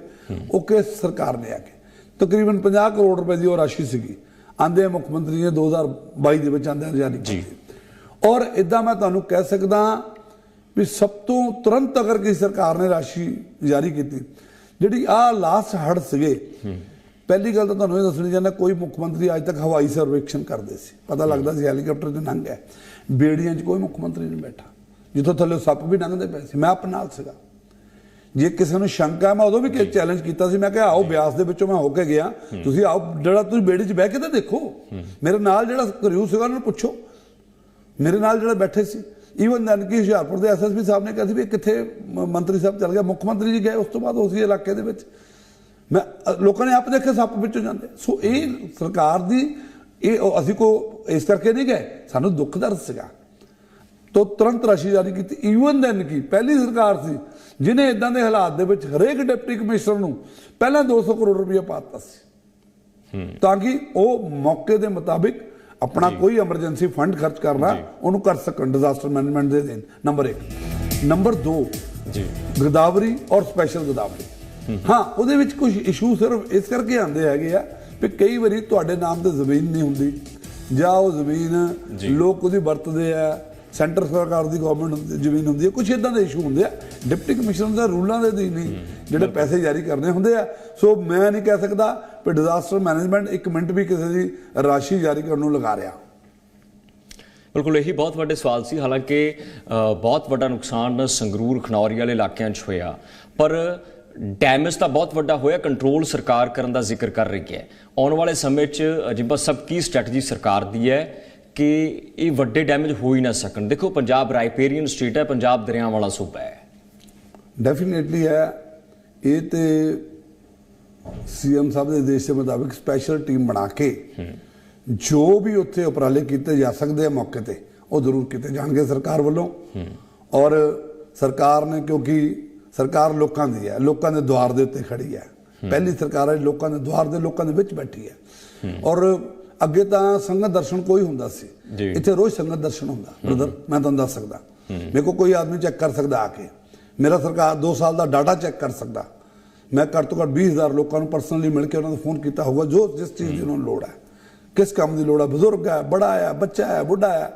ਉਹ ਕਿਸ ਸਰਕਾਰ ਨੇ ਆ ਕੇ? ਤਕਰੀਬਨ 50 ਕਰੋੜ ਰੁਪਏ ਦੀ ਉਹ ਰਾਸ਼ੀ ਸੀਗੀ। ਆਂਦੇ ਮੁੱਖ ਮੰਤਰੀ ਨੇ 2022 ਦੇ ਵਿੱਚ ਆਂਦੇ ਜਾਰੀ। ਕੀਤੀ। ਔਰ ਇਦਾਂ ਮੈਂ ਤੁਹਾਨੂੰ ਕਹਿ ਸਕਦਾ ਵੀ ਸਭ ਤੋਂ ਤੁਰੰਤ ਅਗਰ ਕਿਸੇ ਸਰਕਾਰ ਨੇ ਰਾਸ਼ੀ ਜਾਰੀ ਕੀਤੀ ਜਿਹੜੀ ਆ ਲਾਸਟ ਹੜ ਸੀਗੇ ਪਹਿਲੀ ਗੱਲ ਤਾਂ ਤੁਹਾਨੂੰ ਇਹ ਦੱਸਣੀ ਚਾਹੁੰਦਾ ਕੋਈ ਮੁੱਖ ਮੰਤਰੀ ਅੱਜ ਤੱਕ ਹਵਾਈ ਸਰਵੇਖਣ ਕਰਦੇ ਸੀ। ਪਤਾ ਲੱਗਦਾ ਸੀ ਹੈਲੀਕਾਪਟਰ 'ਚ ਲੰਘ ਗਿਆ ਬੇੜੀਆਂ 'ਚ ਕੋਈ ਮੁੱਖ ਮੰਤਰੀ ਨਹੀਂ ਬੈਠਾ। ਜਿੱਥੋਂ ਥੱਲੇ ਸੱਪ ਵੀ ਲੰਘਦੇ ਪਏ ਸੀ। ਮੈਂ ਆਪ ਨਾਲ ਸੀਗਾ। ਜੇ ਕਿਸੇ ਨੂੰ ਸ਼ੰਕਾ ਹੈ, ਮੈਂ ਉਦੋਂ ਵੀ ਕਿ ਚੈਲੰਜ ਕੀਤਾ ਸੀ। ਮੈਂ ਕਿਹਾ ਆਓ ਬਿਆਸ ਦੇ ਵਿੱਚੋਂ ਮੈਂ ਹੋ ਕੇ ਗਿਆ। ਤੁਸੀਂ ਆਓ ਜਿਹੜਾ ਤੁਸੀਂ ਬੇੜੀ 'ਚ ਬਹਿ ਕੇ ਤਾਂ ਦੇਖੋ। ਮੇਰੇ ਨਾਲ ਜਿਹੜਾ ਕਰਿਊ ਸੀਗਾ ਉਹਨਾਂ ਪੁੱਛੋ। ਮੇਰੇ ਨਾਲ ਜਿਹੜੇ ਬੈਠੇ ਸੀ। ਈਵਨ ਦਨ ਕਿ ਹੁਸ਼ਿਆਰਪੁਰ ਦੇ ਐਸਐਸਪੀ ਸਾਹਿਬ ਨੇ ਕਿਹਾ ਸੀ ਵੀ ਕਿੱਥੇ ਮੰਤਰੀ ਸਾਹਿਬ ਚੱਲ ਗਿਆ। ਮੁੱਖ ਮੰਤਰੀ ਜੀ ਗਏ ਉਸ ਤੋਂ ਬਾਅਦ ਉਸੇ ਇਲਾਕੇ ਦੇ ਵਿੱਚ। ਮੈਂ ਲੋਕਾਂ ਨੇ ਆਪ ਦੇਖਿਆ ਸੱਪ ਵਿੱਚੋਂ ਜਾਂਦੇ। ਸੋ ਇਹ ਸਰਕਾਰ ਦੀ ਇਹ ਅਸੀਂ ਕੋ ਇਸ ਕਰਕੇ ਨਹੀਂ ਗਏ। ਸਾਨੂੰ ਦੁੱਖ ਦਰਦ ਸੀਗਾ। ਤੋਂ ਤੁਰੰਤ ਰਾਸ਼ੀ ਜਾਰੀ ਕੀਤੀ। ਈਵਨ ਦੈਨ ਕੀ ਪਹਿਲੀ ਸਰਕਾਰ ਸੀ। ਜਿਨੇ ਇਦਾਂ ਦੇ ਹਾਲਾਤ ਦੇ ਵਿੱਚ ਹਰੇਕ ਡਿਪਟੀ ਕਮਿਸ਼ਨਰ ਨੂੰ ਪਹਿਲਾਂ 200 ਕਰੋੜ ਰੁਪਏ ਪਾਤਾ ਸੀ। ਤਾਂ ਕਿ ਉਹ ਮੌਕੇ ਦੇ ਮੁਤਾਬਿਕ ਆਪਣਾ ਕੋਈ ਐਮਰਜੈਂਸੀ ਫੰਡ ਖਰਚ ਕਰਨਾ ਉਹਨੂੰ ਕਰ ਸਕਣ ਡਿਜ਼ਾਸਟਰ ਮੈਨੇਜਮੈਂਟ ਦੇ ਦੇਣ। ਨੰਬਰ 1 ਨੰਬਰ 2 ਜੀ। ਗਦਾਵਰੀ ਔਰ ਸਪੈਸ਼ਲ ਗਦਾਵਰੀ। ਹਾਂ। ਉਹਦੇ ਵਿੱਚ ਕੁਝ ਇਸ਼ੂ ਸਿਰਫ ਇਸ ਕਰਕੇ ਆਉਂਦੇ ਹੈਗੇ ਆ ਕਿ ਕਈ ਵਾਰੀ ਤੁਹਾਡੇ ਨਾਮ ਤੇ ਜ਼ਮੀਨ ਨਹੀਂ ਹੁੰਦੀ। ਜਾਂ ਉਹ ਜ਼ਮੀਨ ਲੋਕ ਉਹਦੀ ਵਰਤਦੇ ਆ ਸੈਂਟਰ ਸਰਕਾਰ ਦੀ ਗਵਰਨਮੈਂਟ ਜ਼ਮੀਨ ਹੁੰਦੀ ਹੈ ਕੁਝ ਇਦਾਂ ਦੇ ਇਸ਼ੂ ਹੁੰਦੇ ਆ। ਡਿਪਟੀ ਕਮਿਸ਼ਨਰ ਦਾ ਰੂਲਾਂ ਦੇ ਅਧੀਨ ਨਹੀਂ ਜਿਹੜੇ ਪੈਸੇ ਜਾਰੀ ਕਰਨੇ ਹੁੰਦੇ ਆ। ਸੋ ਮੈਂ ਨਹੀਂ ਕਹਿ ਸਕਦਾ ਕਿ ਡਿਜ਼ਾਸਟਰ ਮੈਨੇਜਮੈਂਟ ਇੱਕ ਮਿੰਟ ਵੀ ਕਿਸੇ ਦੀ ਰਾਸ਼ੀ ਜਾਰੀ ਕਰਨ ਨੂੰ ਲਗਾ ਰਿਹਾ। ਬਿਲਕੁਲ ਇਹੀ ਬਹੁਤ ਵੱਡੇ ਸਵਾਲ ਸੀ। ਹਾਲਾਂਕਿ ਬਹੁਤ ਵੱਡਾ ਨੁਕਸਾਨ ਸੰਗਰੂਰ ਖਨੌਰੀ ਵਾਲੇ ਇਲਾਕਿਆਂ 'ਚ ਹੋਇਆ। ਪਰ ਡੈਮੇਜ ਤਾਂ ਬਹੁਤ ਵੱਡਾ ਹੋਇਆ ਕੰਟਰੋਲ ਸਰਕਾਰ ਕਰਨ ਦਾ ਜ਼ਿਕਰ ਕਰ ਰਹੀ ਹੈ। ਆਉਣ ਵਾਲੇ ਸਮੇਂ 'ਚ ਅਜਿਹਾ ਸਭ ਕੀ ਸਟ੍ਰੈਟਜੀ ਸਰਕਾਰ ਦੀ ਹੈ ਕਿ ਇਹ ਵੱਡੇ ਡੈਮੇਜ ਹੋ ਹੀ ਨਾ ਸਕਣ। ਦੇਖੋ ਪੰਜਾਬ ਰਾਈਪੇਰੀਅਨ ਸਟੇਟ ਹੈ ਪੰਜਾਬ ਦਰਿਆ ਵਾਲਾ ਸੂਬਾ ਹੈ। ਡੈਫੀਨੇਟਲੀ ਹੈ। ਇਹ ਤੇ ਸੀਐਮ ਸਾਹਿਬ ਦੇ ਦੇਸ਼ ਦੇ ਮੁਤਾਬਿਕ ਸਪੈਸ਼ਲ ਟੀਮ ਬਣਾ ਕੇ ਜੋ ਵੀ ਉੱਥੇ ਉਪਰਾਲੇ ਕੀਤੇ ਜਾ ਸਕਦੇ ਆ ਮੌਕੇ ਤੇ ਉਹ ਜ਼ਰੂਰ ਕੀਤੇ ਜਾਣਗੇ ਸਰਕਾਰ ਵੱਲੋਂ। ਔਰ ਸਰਕਾਰ ਨੇ ਕਿਉਂਕਿ ਸਰਕਾਰ ਲੋਕਾਂ ਦੀ ਹੈ ਲੋਕਾਂ ਦੇ ਦੁਆਰ ਦੇ ਉੱਤੇ ਖੜੀ ਹੈ। ਪਹਿਲੀ ਸਰਕਾਰ ਹੈ ਲੋਕਾਂ ਦੇ ਦੁਆਰ ਦੇ ਲੋਕਾਂ ਦੇ ਵਿੱਚ ਬੈਠੀ ਹੈ। ਔਰ ਅੱਗੇ ਤਾਂ ਸੰਗਤ ਦਰਸ਼ਨ ਕੋਈ ਹੁੰਦਾ ਸੀ। ਇੱਥੇ ਰੋਜ਼ ਸੰਗਤ ਦਰਸ਼ਨ ਹੁੰਦਾ ਬ੍ਰਦਰ ਮੈਂ ਤੁਹਾਨੂੰ ਦੱਸ ਸਕਦਾ। ਮੇਰੇ ਕੋਲ ਕੋਈ ਆਦਮੀ ਚੈੱਕ ਕਰ ਸਕਦਾ ਆ ਕੇ। ਮੇਰਾ ਸਰਕਾਰ 2 ਸਾਲ ਦਾ ਡਾਟਾ ਚੈੱਕ ਕਰ ਸਕਦਾ। ਮੈਂ ਘੱਟ ਤੋਂ ਘੱਟ 20000 ਲੋਕਾਂ ਨੂੰ ਪਰਸਨਲੀ ਮਿਲ ਕੇ ਉਹਨਾਂ ਨੂੰ ਫੋਨ ਕੀਤਾ ਹੋਊਗਾ ਜੋ ਜਿਸ ਚੀਜ਼ ਦੀ ਉਹਨਾਂ ਨੂੰ ਲੋੜ ਹੈ। ਕਿਸ ਕੰਮ ਦੀ ਲੋੜ ਹੈ? ਬਜ਼ੁਰਗ ਹੈ ਬੜਾ ਹੈ ਬੱਚਾ ਹੈ ਬੁੱਢਾ ਹੈ।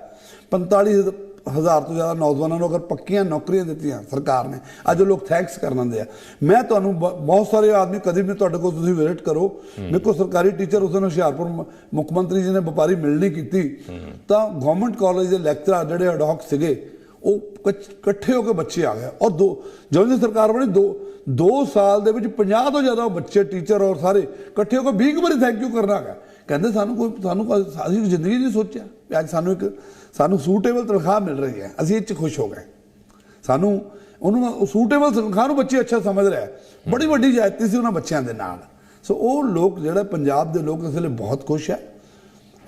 45 ਹਜ਼ਾਰ ਤੋਂ ਜ਼ਿਆਦਾ ਨੌਜਵਾਨਾਂ ਨੂੰ ਅਗਰ ਪੱਕੀਆਂ ਨੌਕਰੀਆਂ ਦਿੱਤੀਆਂ ਸਰਕਾਰ ਨੇ ਅੱਜ ਲੋਕ ਥੈਂਕਸ ਕਰਨ ਆਉਂਦੇ ਆ। ਮੈਂ ਤੁਹਾਨੂੰ ਬਹੁਤ ਸਾਰੇ ਆਦਮੀ ਕਦੀ ਵੀ ਤੁਹਾਡੇ ਕੋਲ ਤੁਸੀਂ ਵਿਜ਼ਿਟ ਕਰੋ। ਮੇਰੇ ਕੋਲ ਸਰਕਾਰੀ ਟੀਚਰ ਉਸ ਦਿਨ ਹੁਸ਼ਿਆਰਪੁਰ ਮੁੱਖ ਮੰਤਰੀ ਜੀ ਨੇ ਵਪਾਰੀ ਮਿਲਣੀ ਕੀਤੀ। ਤਾਂ ਗਵਰਨਮੈਂਟ ਕਾਲਜ ਦੇ ਲੈਕਚਰਰ ਜਿਹੜੇ ਅਡੌਕ ਸੀਗੇ ਉਹ ਇਕੱਠੇ ਹੋ ਕੇ ਬੱਚੇ ਆ ਗਏ। ਔਰ ਦੋ ਜਦੋਂ ਦੀ ਸਰਕਾਰ ਬਣੀ ਦੋ 2 ਸਾਲ ਦੇ ਵਿੱਚ 50 ਤੋਂ ਜ਼ਿਆਦਾ ਬੱਚੇ ਟੀਚਰ ਔਰ ਸਾਰੇ ਇਕੱਠੇ ਹੋ ਕੇ 20 ਕੁ ਵਾਰੀ ਥੈਂਕ ਯੂ ਕਰਨਾ ਹੈਗਾ। ਕਹਿੰਦੇ ਸਾਨੂੰ ਕੋਈ ਸਾਨੂੰ ਅਸੀਂ ਜ਼ਿੰਦਗੀ ਨਹੀਂ ਸੋਚਿਆ। ਅੱਜ ਸਾਨੂੰ ਇੱਕ ਸਾਨੂੰ ਸੂਟੇਬਲ ਤਨਖਾਹ ਮਿਲ ਰਹੀ ਹੈ। ਅਸੀਂ ਇਹ 'ਚ ਖੁਸ਼ ਹੋ ਗਏ। ਸਾਨੂੰ ਉਹਨੂੰ ਸੂਟੇਬਲ ਤਨਖਾਹ ਨੂੰ ਬੱਚੇ ਅੱਛਾ ਸਮਝ ਰਿਹਾ ਬੜੀ ਵੱਡੀ ਜਾਇਤੀ ਸੀ ਉਹਨਾਂ ਬੱਚਿਆਂ ਦੇ ਨਾਲ। ਸੋ ਉਹ ਲੋਕ ਜਿਹੜਾ ਪੰਜਾਬ ਦੇ ਲੋਕ ਇਸ ਵੇਲੇ ਬਹੁਤ ਖੁਸ਼ ਹੈ।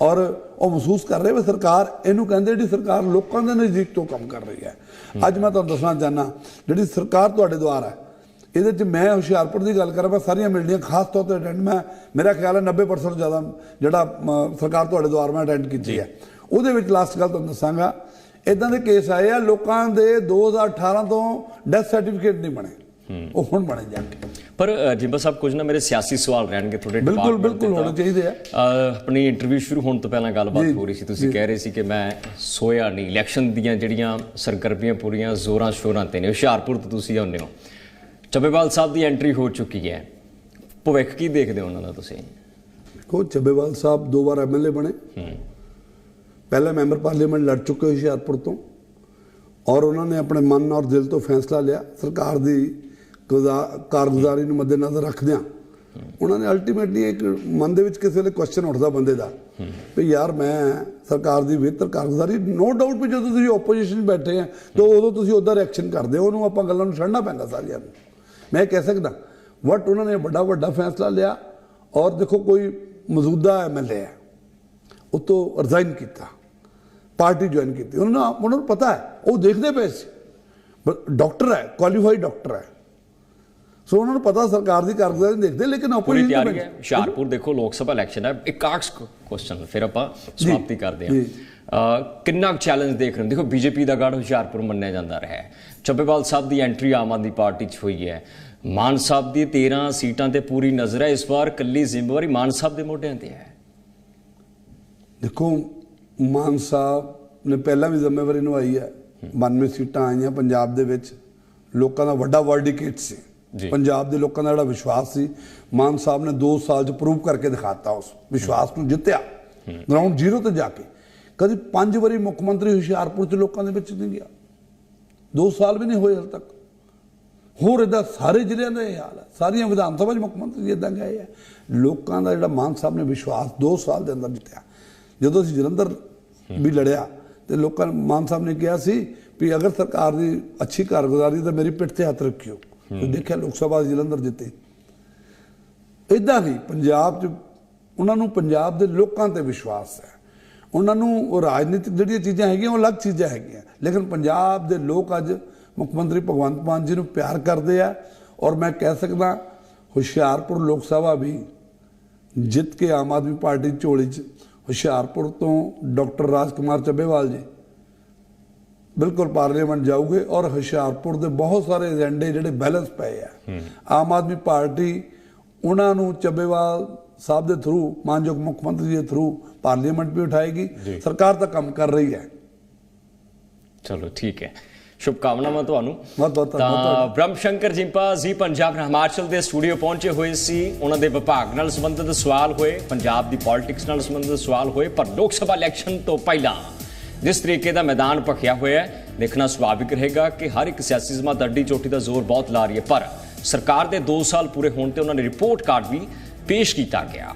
ਔਰ ਉਹ ਮਹਿਸੂਸ ਕਰ ਰਹੇ ਵੀ ਸਰਕਾਰ ਇਹਨੂੰ ਕਹਿੰਦੇ ਜਿਹੜੀ ਸਰਕਾਰ ਲੋਕਾਂ ਦੇ ਨਜ਼ਦੀਕ ਤੋਂ ਕੰਮ ਕਰ ਰਹੀ ਹੈ। ਅੱਜ ਮੈਂ ਤੁਹਾਨੂੰ ਦੱਸਣਾ ਚਾਹਨਾ ਜਿਹੜੀ ਸਰਕਾਰ ਤੁਹਾਡੇ ਦੁਆਰ ਹੈ ਇਹਦੇ ਚ ਮੈਂ ਹੁਸ਼ਿਆਰਪੁਰ ਦੀ ਗੱਲ ਕਰਾਂ ਮੈਂ ਸਾਰੀਆਂ ਮਿਲਣੀਆਂ ਖਾਸ ਤੌਰ ਤੇ ਅਟੈਂਡ ਮੈਂ ਮੇਰਾ ਖਿਆਲ ਹੈ 90% ਤੋਂ ਜ਼ਿਆਦਾ ਜਿਹੜਾ ਸਰਕਾਰ ਤੁਹਾਡੇ ਦੁਆਰ ਮੈਂ ਅਟੈਂਡ ਕੀਤੀ ਹੈ। ਉਹਦੇ ਵਿੱਚ ਲਾਸਟ ਗੱਲ ਤੁਹਾਨੂੰ ਦੱਸਾਂਗਾ ਇਦਾਂ ਦੇ ਕੇਸ ਆਏ ਆ ਲੋਕਾਂ ਦੇ 2018 ਤੋਂ ਡੈਥ ਸਰਟੀਫਿਕੇਟ ਨਹੀਂ ਬਣੇ। ਉਹ ਹੁਣ ਬਣੇ ਜਾ ਕੇ। ਪਰ ਜਿੰਬਾ ਸਾਹਿਬ ਕੁਝ ਨਾ ਮੇਰੇ ਸਿਆਸੀ ਸਵਾਲ ਰਹਿਣਗੇ ਤੁਹਾਡੇ ਬਿਲਕੁਲ ਬਿਲਕੁਲ। ਹੋਣੇ ਚਾਹੀਦੇ ਆ। ਆਪਣੀ ਇੰਟਰਵਿਊ ਸ਼ੁਰੂ ਹੋਣ ਤੋਂ ਪਹਿਲਾਂ ਗੱਲਬਾਤ ਹੋ ਰਹੀ ਸੀ। ਤੁਸੀਂ ਕਹਿ ਰਹੇ ਸੀ ਕਿ ਮੈਂ ਸੋਇਆ ਨਹੀਂ। ਇਲੈਕਸ਼ਨ ਦੀਆਂ ਜਿਹੜੀਆਂ ਸਰਗਰਮੀਆਂ ਪੂਰੀਆਂ ਜ਼ੋਰਾਂ ਸ਼ੋਰਾਂ ਤੇ ਨੇ ਹੁਸ਼ਿਆਰਪੁਰ ਤੋਂ ਤੁਸੀਂ ਆਉਂਦੇ ਹੋ। ਚੱਬੇਵਾਲ ਸਾਹਿਬ ਦੀ ਐਂਟਰੀ ਹੋ ਚੁੱਕੀ ਹੈ। ਭਵਿੱਖ ਕੀ ਦੇਖਦੇ ਹੋ ਉਹਨਾਂ ਦਾ ਤੁਸੀਂ? ਦੇਖੋ ਚੱਬੇਵਾਲ ਸਾਹਿਬ ਦੋ ਵਾਰ ਐਮਐਲਏ ਬਣੇ। ਪਹਿਲਾਂ ਮੈਂਬਰ ਪਾਰਲੀਮੈਂਟ ਲੜ ਚੁੱਕੇ ਹੁਸ਼ਿਆਰਪੁਰ ਤੋਂ ਔਰ ਉਹਨਾਂ ਨੇ ਆਪਣੇ ਮਨ ਔਰ ਦਿਲ ਤੋਂ ਫੈਸਲਾ ਲਿਆ। ਸਰਕਾਰ ਦੀ ਗੁਜ਼ਾ- ਕਾਰਗੁਜ਼ਾਰੀ ਨੂੰ ਮੱਦੇਨਜ਼ਰ ਰੱਖਦਿਆਂ ਉਹਨਾਂ ਨੇ ਅਲਟੀਮੇਟਲੀ ਇੱਕ ਮਨ ਦੇ ਵਿੱਚ ਕਿਸੇ ਵੇਲੇ ਕੁਐਸਚਨ ਉੱਠਦਾ ਬੰਦੇ ਦਾ ਵੀ ਯਾਰ ਮੈਂ ਸਰਕਾਰ ਦੀ ਬਿਹਤਰ ਕਾਰਗੁਜ਼ਾਰੀ ਨੋ ਡਾਊਟ ਵੀ ਜਦੋਂ ਤੁਸੀਂ ਆਪੋਜੀਸ਼ਨ ਬੈਠੇ ਆ, ਤਾਂ ਉਦੋਂ ਤੁਸੀਂ ਉਹਦਾ ਰਿਐਕਸ਼ਨ ਕਰਦੇ ਹੋ, ਉਹਨੂੰ ਆਪਾਂ ਗੱਲਾਂ ਨੂੰ ਛੱਡਣਾ ਪੈਂਦਾ ਸਾਰੀਆਂ ਨੂੰ। ਮੈਂ ਇਹ ਕਹਿ ਸਕਦਾ ਵਟ ਉਹਨਾਂ ਨੇ ਵੱਡਾ ਵੱਡਾ ਫੈਸਲਾ ਲਿਆ ਔਰ ਦੇਖੋ ਕੋਈ ਮੌਜੂਦਾ ਐਮਐਲਏ ਹੈ ਉਹ ਤੋਂ ਰਿਜ਼ਾਈਨ ਕੀਤਾ। ਪਾਰਟੀ ਜੁਆਇਨ ਕੀਤੀ। ਉਹਨਾਂ ਨੂੰ ਉਹਨਾਂ ਨੂੰ ਪਤਾ ਹੈ। ਉਹ ਦੇਖਦੇ ਪਏ ਸੀ। ਡਾਕਟਰ ਹੈ ਕੁਆਲੀਫਾਈਡ ਡਾਕਟਰ ਹੈ। ਸੋ ਉਹਨਾਂ ਨੂੰ ਪਤਾ ਸਰਕਾਰ ਦੀ ਕਾਰਗੁਜ਼ਾਰੀ ਦੇਖਦੇ ਲੇਕਿਨ ਆਪੋਜੀਸ਼ਨ ਤਿਆਰੀ ਹੈ। ਹੁਸ਼ਿਆਰਪੁਰ ਦੇਖੋ ਲੋਕ ਸਭਾ ਇਲੈਕਸ਼ਨ ਹੈ। ਇੱਕ ਆਖਸ ਕੁਐਸਚਨ ਫਿਰ ਆਪਾਂ ਸਮਾਪਤੀ ਕਰਦੇ ਹਾਂ। ਕਿੰਨਾ ਚੈਲੰਜ ਦੇਖ ਰਹੇ ਹੋ? ਦੇਖੋ ਬੀਜੇਪੀ ਦਾ ਗੜ ਹੁਸ਼ਿਆਰਪੁਰ ਮੰਨਿਆ ਜਾਂਦਾ ਰਿਹਾ ਹੈ। ਚੱਬੇਵਾਲ ਸਾਹਿਬ ਦੀ ਐਂਟਰੀ ਆਮ ਆਦਮੀ ਪਾਰਟੀ 'ਚ ਹੋਈ ਹੈ। ਮਾਨ ਸਾਹਿਬ ਦੀ 13 ਸੀਟਾਂ ਤੇ ਪੂਰੀ ਨਜ਼ਰ ਹੈ। ਇਸ ਵਾਰ ਕੱਲੀ ਜ਼ਿੰਮੇਵਾਰੀ ਮਾਨ ਸਾਹਿਬ ਦੇ ਮੋਢਿਆਂ ਤੇ ਹੈ। ਦੇਖੋ ਮਾਨ ਸਾਹਿਬ ਨੇ ਪਹਿਲਾਂ ਵੀ ਜ਼ਿੰਮੇਵਾਰੀ ਨਿਭਾਈ ਹੈ। 92 ਸੀਟਾਂ ਆਈਆਂ ਪੰਜਾਬ ਦੇ ਵਿੱਚ। ਲੋਕਾਂ ਦਾ ਵੱਡਾ ਵਰਡਿਕੇਟ ਸੀ। ਪੰਜਾਬ ਦੇ ਲੋਕਾਂ ਦਾ ਜਿਹੜਾ ਵਿਸ਼ਵਾਸ ਸੀ ਮਾਨ ਸਾਹਿਬ ਨੇ 2 ਸਾਲ ਚ ਪ੍ਰੂਵ ਕਰਕੇ ਦਿਖਾਤਾ ਉਸ ਵਿਸ਼ਵਾਸ ਨੂੰ ਜਿੱਤਿਆ। ਗਰਾਊਂਡ ਜ਼ੀਰੋ ਤੇ ਜਾ ਕੇ। ਕਦੀ ਪੰਜ ਵਾਰੀ ਮੁੱਖ ਮੰਤਰੀ ਹੁਸ਼ਿਆਰਪੁਰ ਚ ਲੋਕਾਂ ਦੇ ਵਿੱਚ ਨਹੀਂ ਗਿਆ। 2 ਸਾਲ ਵੀ ਨਹੀਂ ਹੋਏ ਹਾਲ ਤੱਕ। ਹੋਰ ਇਦਾਂ ਸਾਰੇ ਜ਼ਿਲ੍ਹਿਆਂ ਦਾ ਇਹ ਹਾਲ ਹੈ। ਸਾਰੀਆਂ ਵਿਧਾਨ ਸਭਾ 'ਚ ਮੁੱਖ ਮੰਤਰੀ ਇਦਾਂ ਗਏ ਆ ਲੋਕਾਂ ਦਾ ਜਿਹੜਾ ਮਾਨ ਸਾਹਿਬ ਨੇ ਵਿਸ਼ਵਾਸ 2 ਸਾਲ ਦੇ ਅੰਦਰ ਜਿੱਤਿਆ। ਜਦੋਂ ਅਸੀਂ ਜਲੰਧਰ ਵੀ ਲੜਿਆ। ਤੇ ਲੋਕਾਂ ਮਾਨ ਸਾਹਿਬ ਨੇ ਕਿਹਾ ਸੀ ਵੀ ਅਗਰ ਸਰਕਾਰ ਦੀ ਅੱਛੀ ਕਾਰਗੁਜ਼ਾਰੀ ਤਾਂ ਮੇਰੀ ਪਿੱਠ ਤੇ ਹੱਥ ਰੱਖਿਓ। ਤੇ ਦੇਖਿਆ ਲੋਕ ਸਭਾ ਜਲੰਧਰ ਜਿੱਤੇ। ਇਦਾਂ ਹੀ ਪੰਜਾਬ 'ਚ ਉਹਨਾਂ ਨੂੰ ਪੰਜਾਬ ਦੇ ਲੋਕਾਂ ਤੇ ਵਿਸ਼ਵਾਸ ਹੈ। ਉਹਨਾਂ ਨੂੰ ਉਹ ਰਾਜਨੀਤਿਕ ਜਿਹੜੀਆਂ ਚੀਜ਼ਾਂ ਹੈਗੀਆਂ ਉਹ ਅਲੱਗ ਚੀਜ਼ਾਂ ਹੈਗੀਆਂ। ਲੇਕਿਨ ਪੰਜਾਬ ਦੇ ਲੋਕ ਅੱਜ ਮੁੱਖ ਮੰਤਰੀ ਭਗਵੰਤ ਮਾਨ ਜੀ ਨੂੰ ਪਿਆਰ ਕਰਦੇ ਆ ਔਰ ਮੈਂ ਕਹਿ ਸਕਦਾ ਹੁਸ਼ਿਆਰਪੁਰ ਲੋਕ ਸਭਾ ਵੀ ਜਿੱਤ ਕੇ ਆਮ ਆਦਮੀ ਪਾਰਟੀ ਝੋਲੀ 'ਚ ਹੁਸ਼ਿਆਰਪੁਰ ਤੋਂ ਡਾਕਟਰ ਰਾਜਕੁਮਾਰ ਚੱਬੇਵਾਲ ਜੀ। ਬਿਲਕੁਲ ਪਾਰਲੀਮੈਂਟ ਜਾਊਗੇ ਔਰ ਹੁਸ਼ਿਆਰਪੁਰ ਦੇ ਬਹੁਤ ਸਾਰੇ ਏਜੰਡੇ ਜਿਹੜੇ ਬੈਲੈਂਸ ਪਏ ਆ। ਆਮ ਆਦਮੀ ਪਾਰਟੀ ਉਹਨਾਂ ਨੂੰ ਚੱਬੇਵਾਲ ਸਾਹਿਬ ਦੇ ਥਰੂ ਮਾਨਯੋਗ ਮੁੱਖ ਮੰਤਰੀ ਦੇ ਥਰੂ ਪਾਰਲੀਮੈਂਟ ਵੀ ਉਠਾਏਗੀ। ਸਰਕਾਰ ਤਾਂ ਕੰਮ ਕਰ ਰਹੀ ਹੈ। ਚਲੋ ਠੀਕ ਹੈ। ਸ਼ੁਭਕਾਮਨਾਵਾਂ ਤੁਹਾਨੂੰ। ਬਹੁਤ ਬਹੁਤ ਧੰਨਵਾਦ। ਬ੍ਰਹਮ ਸ਼ੰਕਰ ਜਿੰਪਾ ਜੀ ਪੰਜਾਬ ਹਿਮਾਚਲ ਦੇ ਸਟੂਡੀਓ ਪਹੁੰਚੇ ਹੋਏ ਸੀ। ਉਹਨਾਂ ਦੇ ਵਿਭਾਗ ਨਾਲ ਸੰਬੰਧਿਤ ਸਵਾਲ ਹੋਏ ਪੰਜਾਬ ਦੀ ਪੋਲਿਟਿਕਸ ਨਾਲ ਸੰਬੰਧਿਤ ਸਵਾਲ ਹੋਏ ਪਰ ਲੋਕ ਸਭਾ ਇਲੈਕਸ਼ਨ ਤੋਂ ਪਹਿਲਾਂ ਜਿਸ ਤਰੀਕੇ ਦਾ ਮੈਦਾਨ ਭਖਿਆ ਹੋਇਆ ਹੈ ਦੇਖਣਾ ਸੁਭਾਵਿਕ ਰਹੇਗਾ ਕਿ ਹਰ ਇੱਕ ਸਿਆਸੀ ਜਮਾਤ ਅੱਡੀ ਚੋਟੀ ਦਾ ਜ਼ੋਰ ਬਹੁਤ ਲਾ ਰਹੀ ਹੈ। ਪਰ ਸਰਕਾਰ ਦੇ 2 ਸਾਲ ਪੂਰੇ ਹੋਣ ਤੇ ਉਹਨਾਂ ਨੇ ਰਿਪੋਰਟ ਕਾਰਡ ਵੀ ਪੇਸ਼ ਕੀਤਾ ਗਿਆ।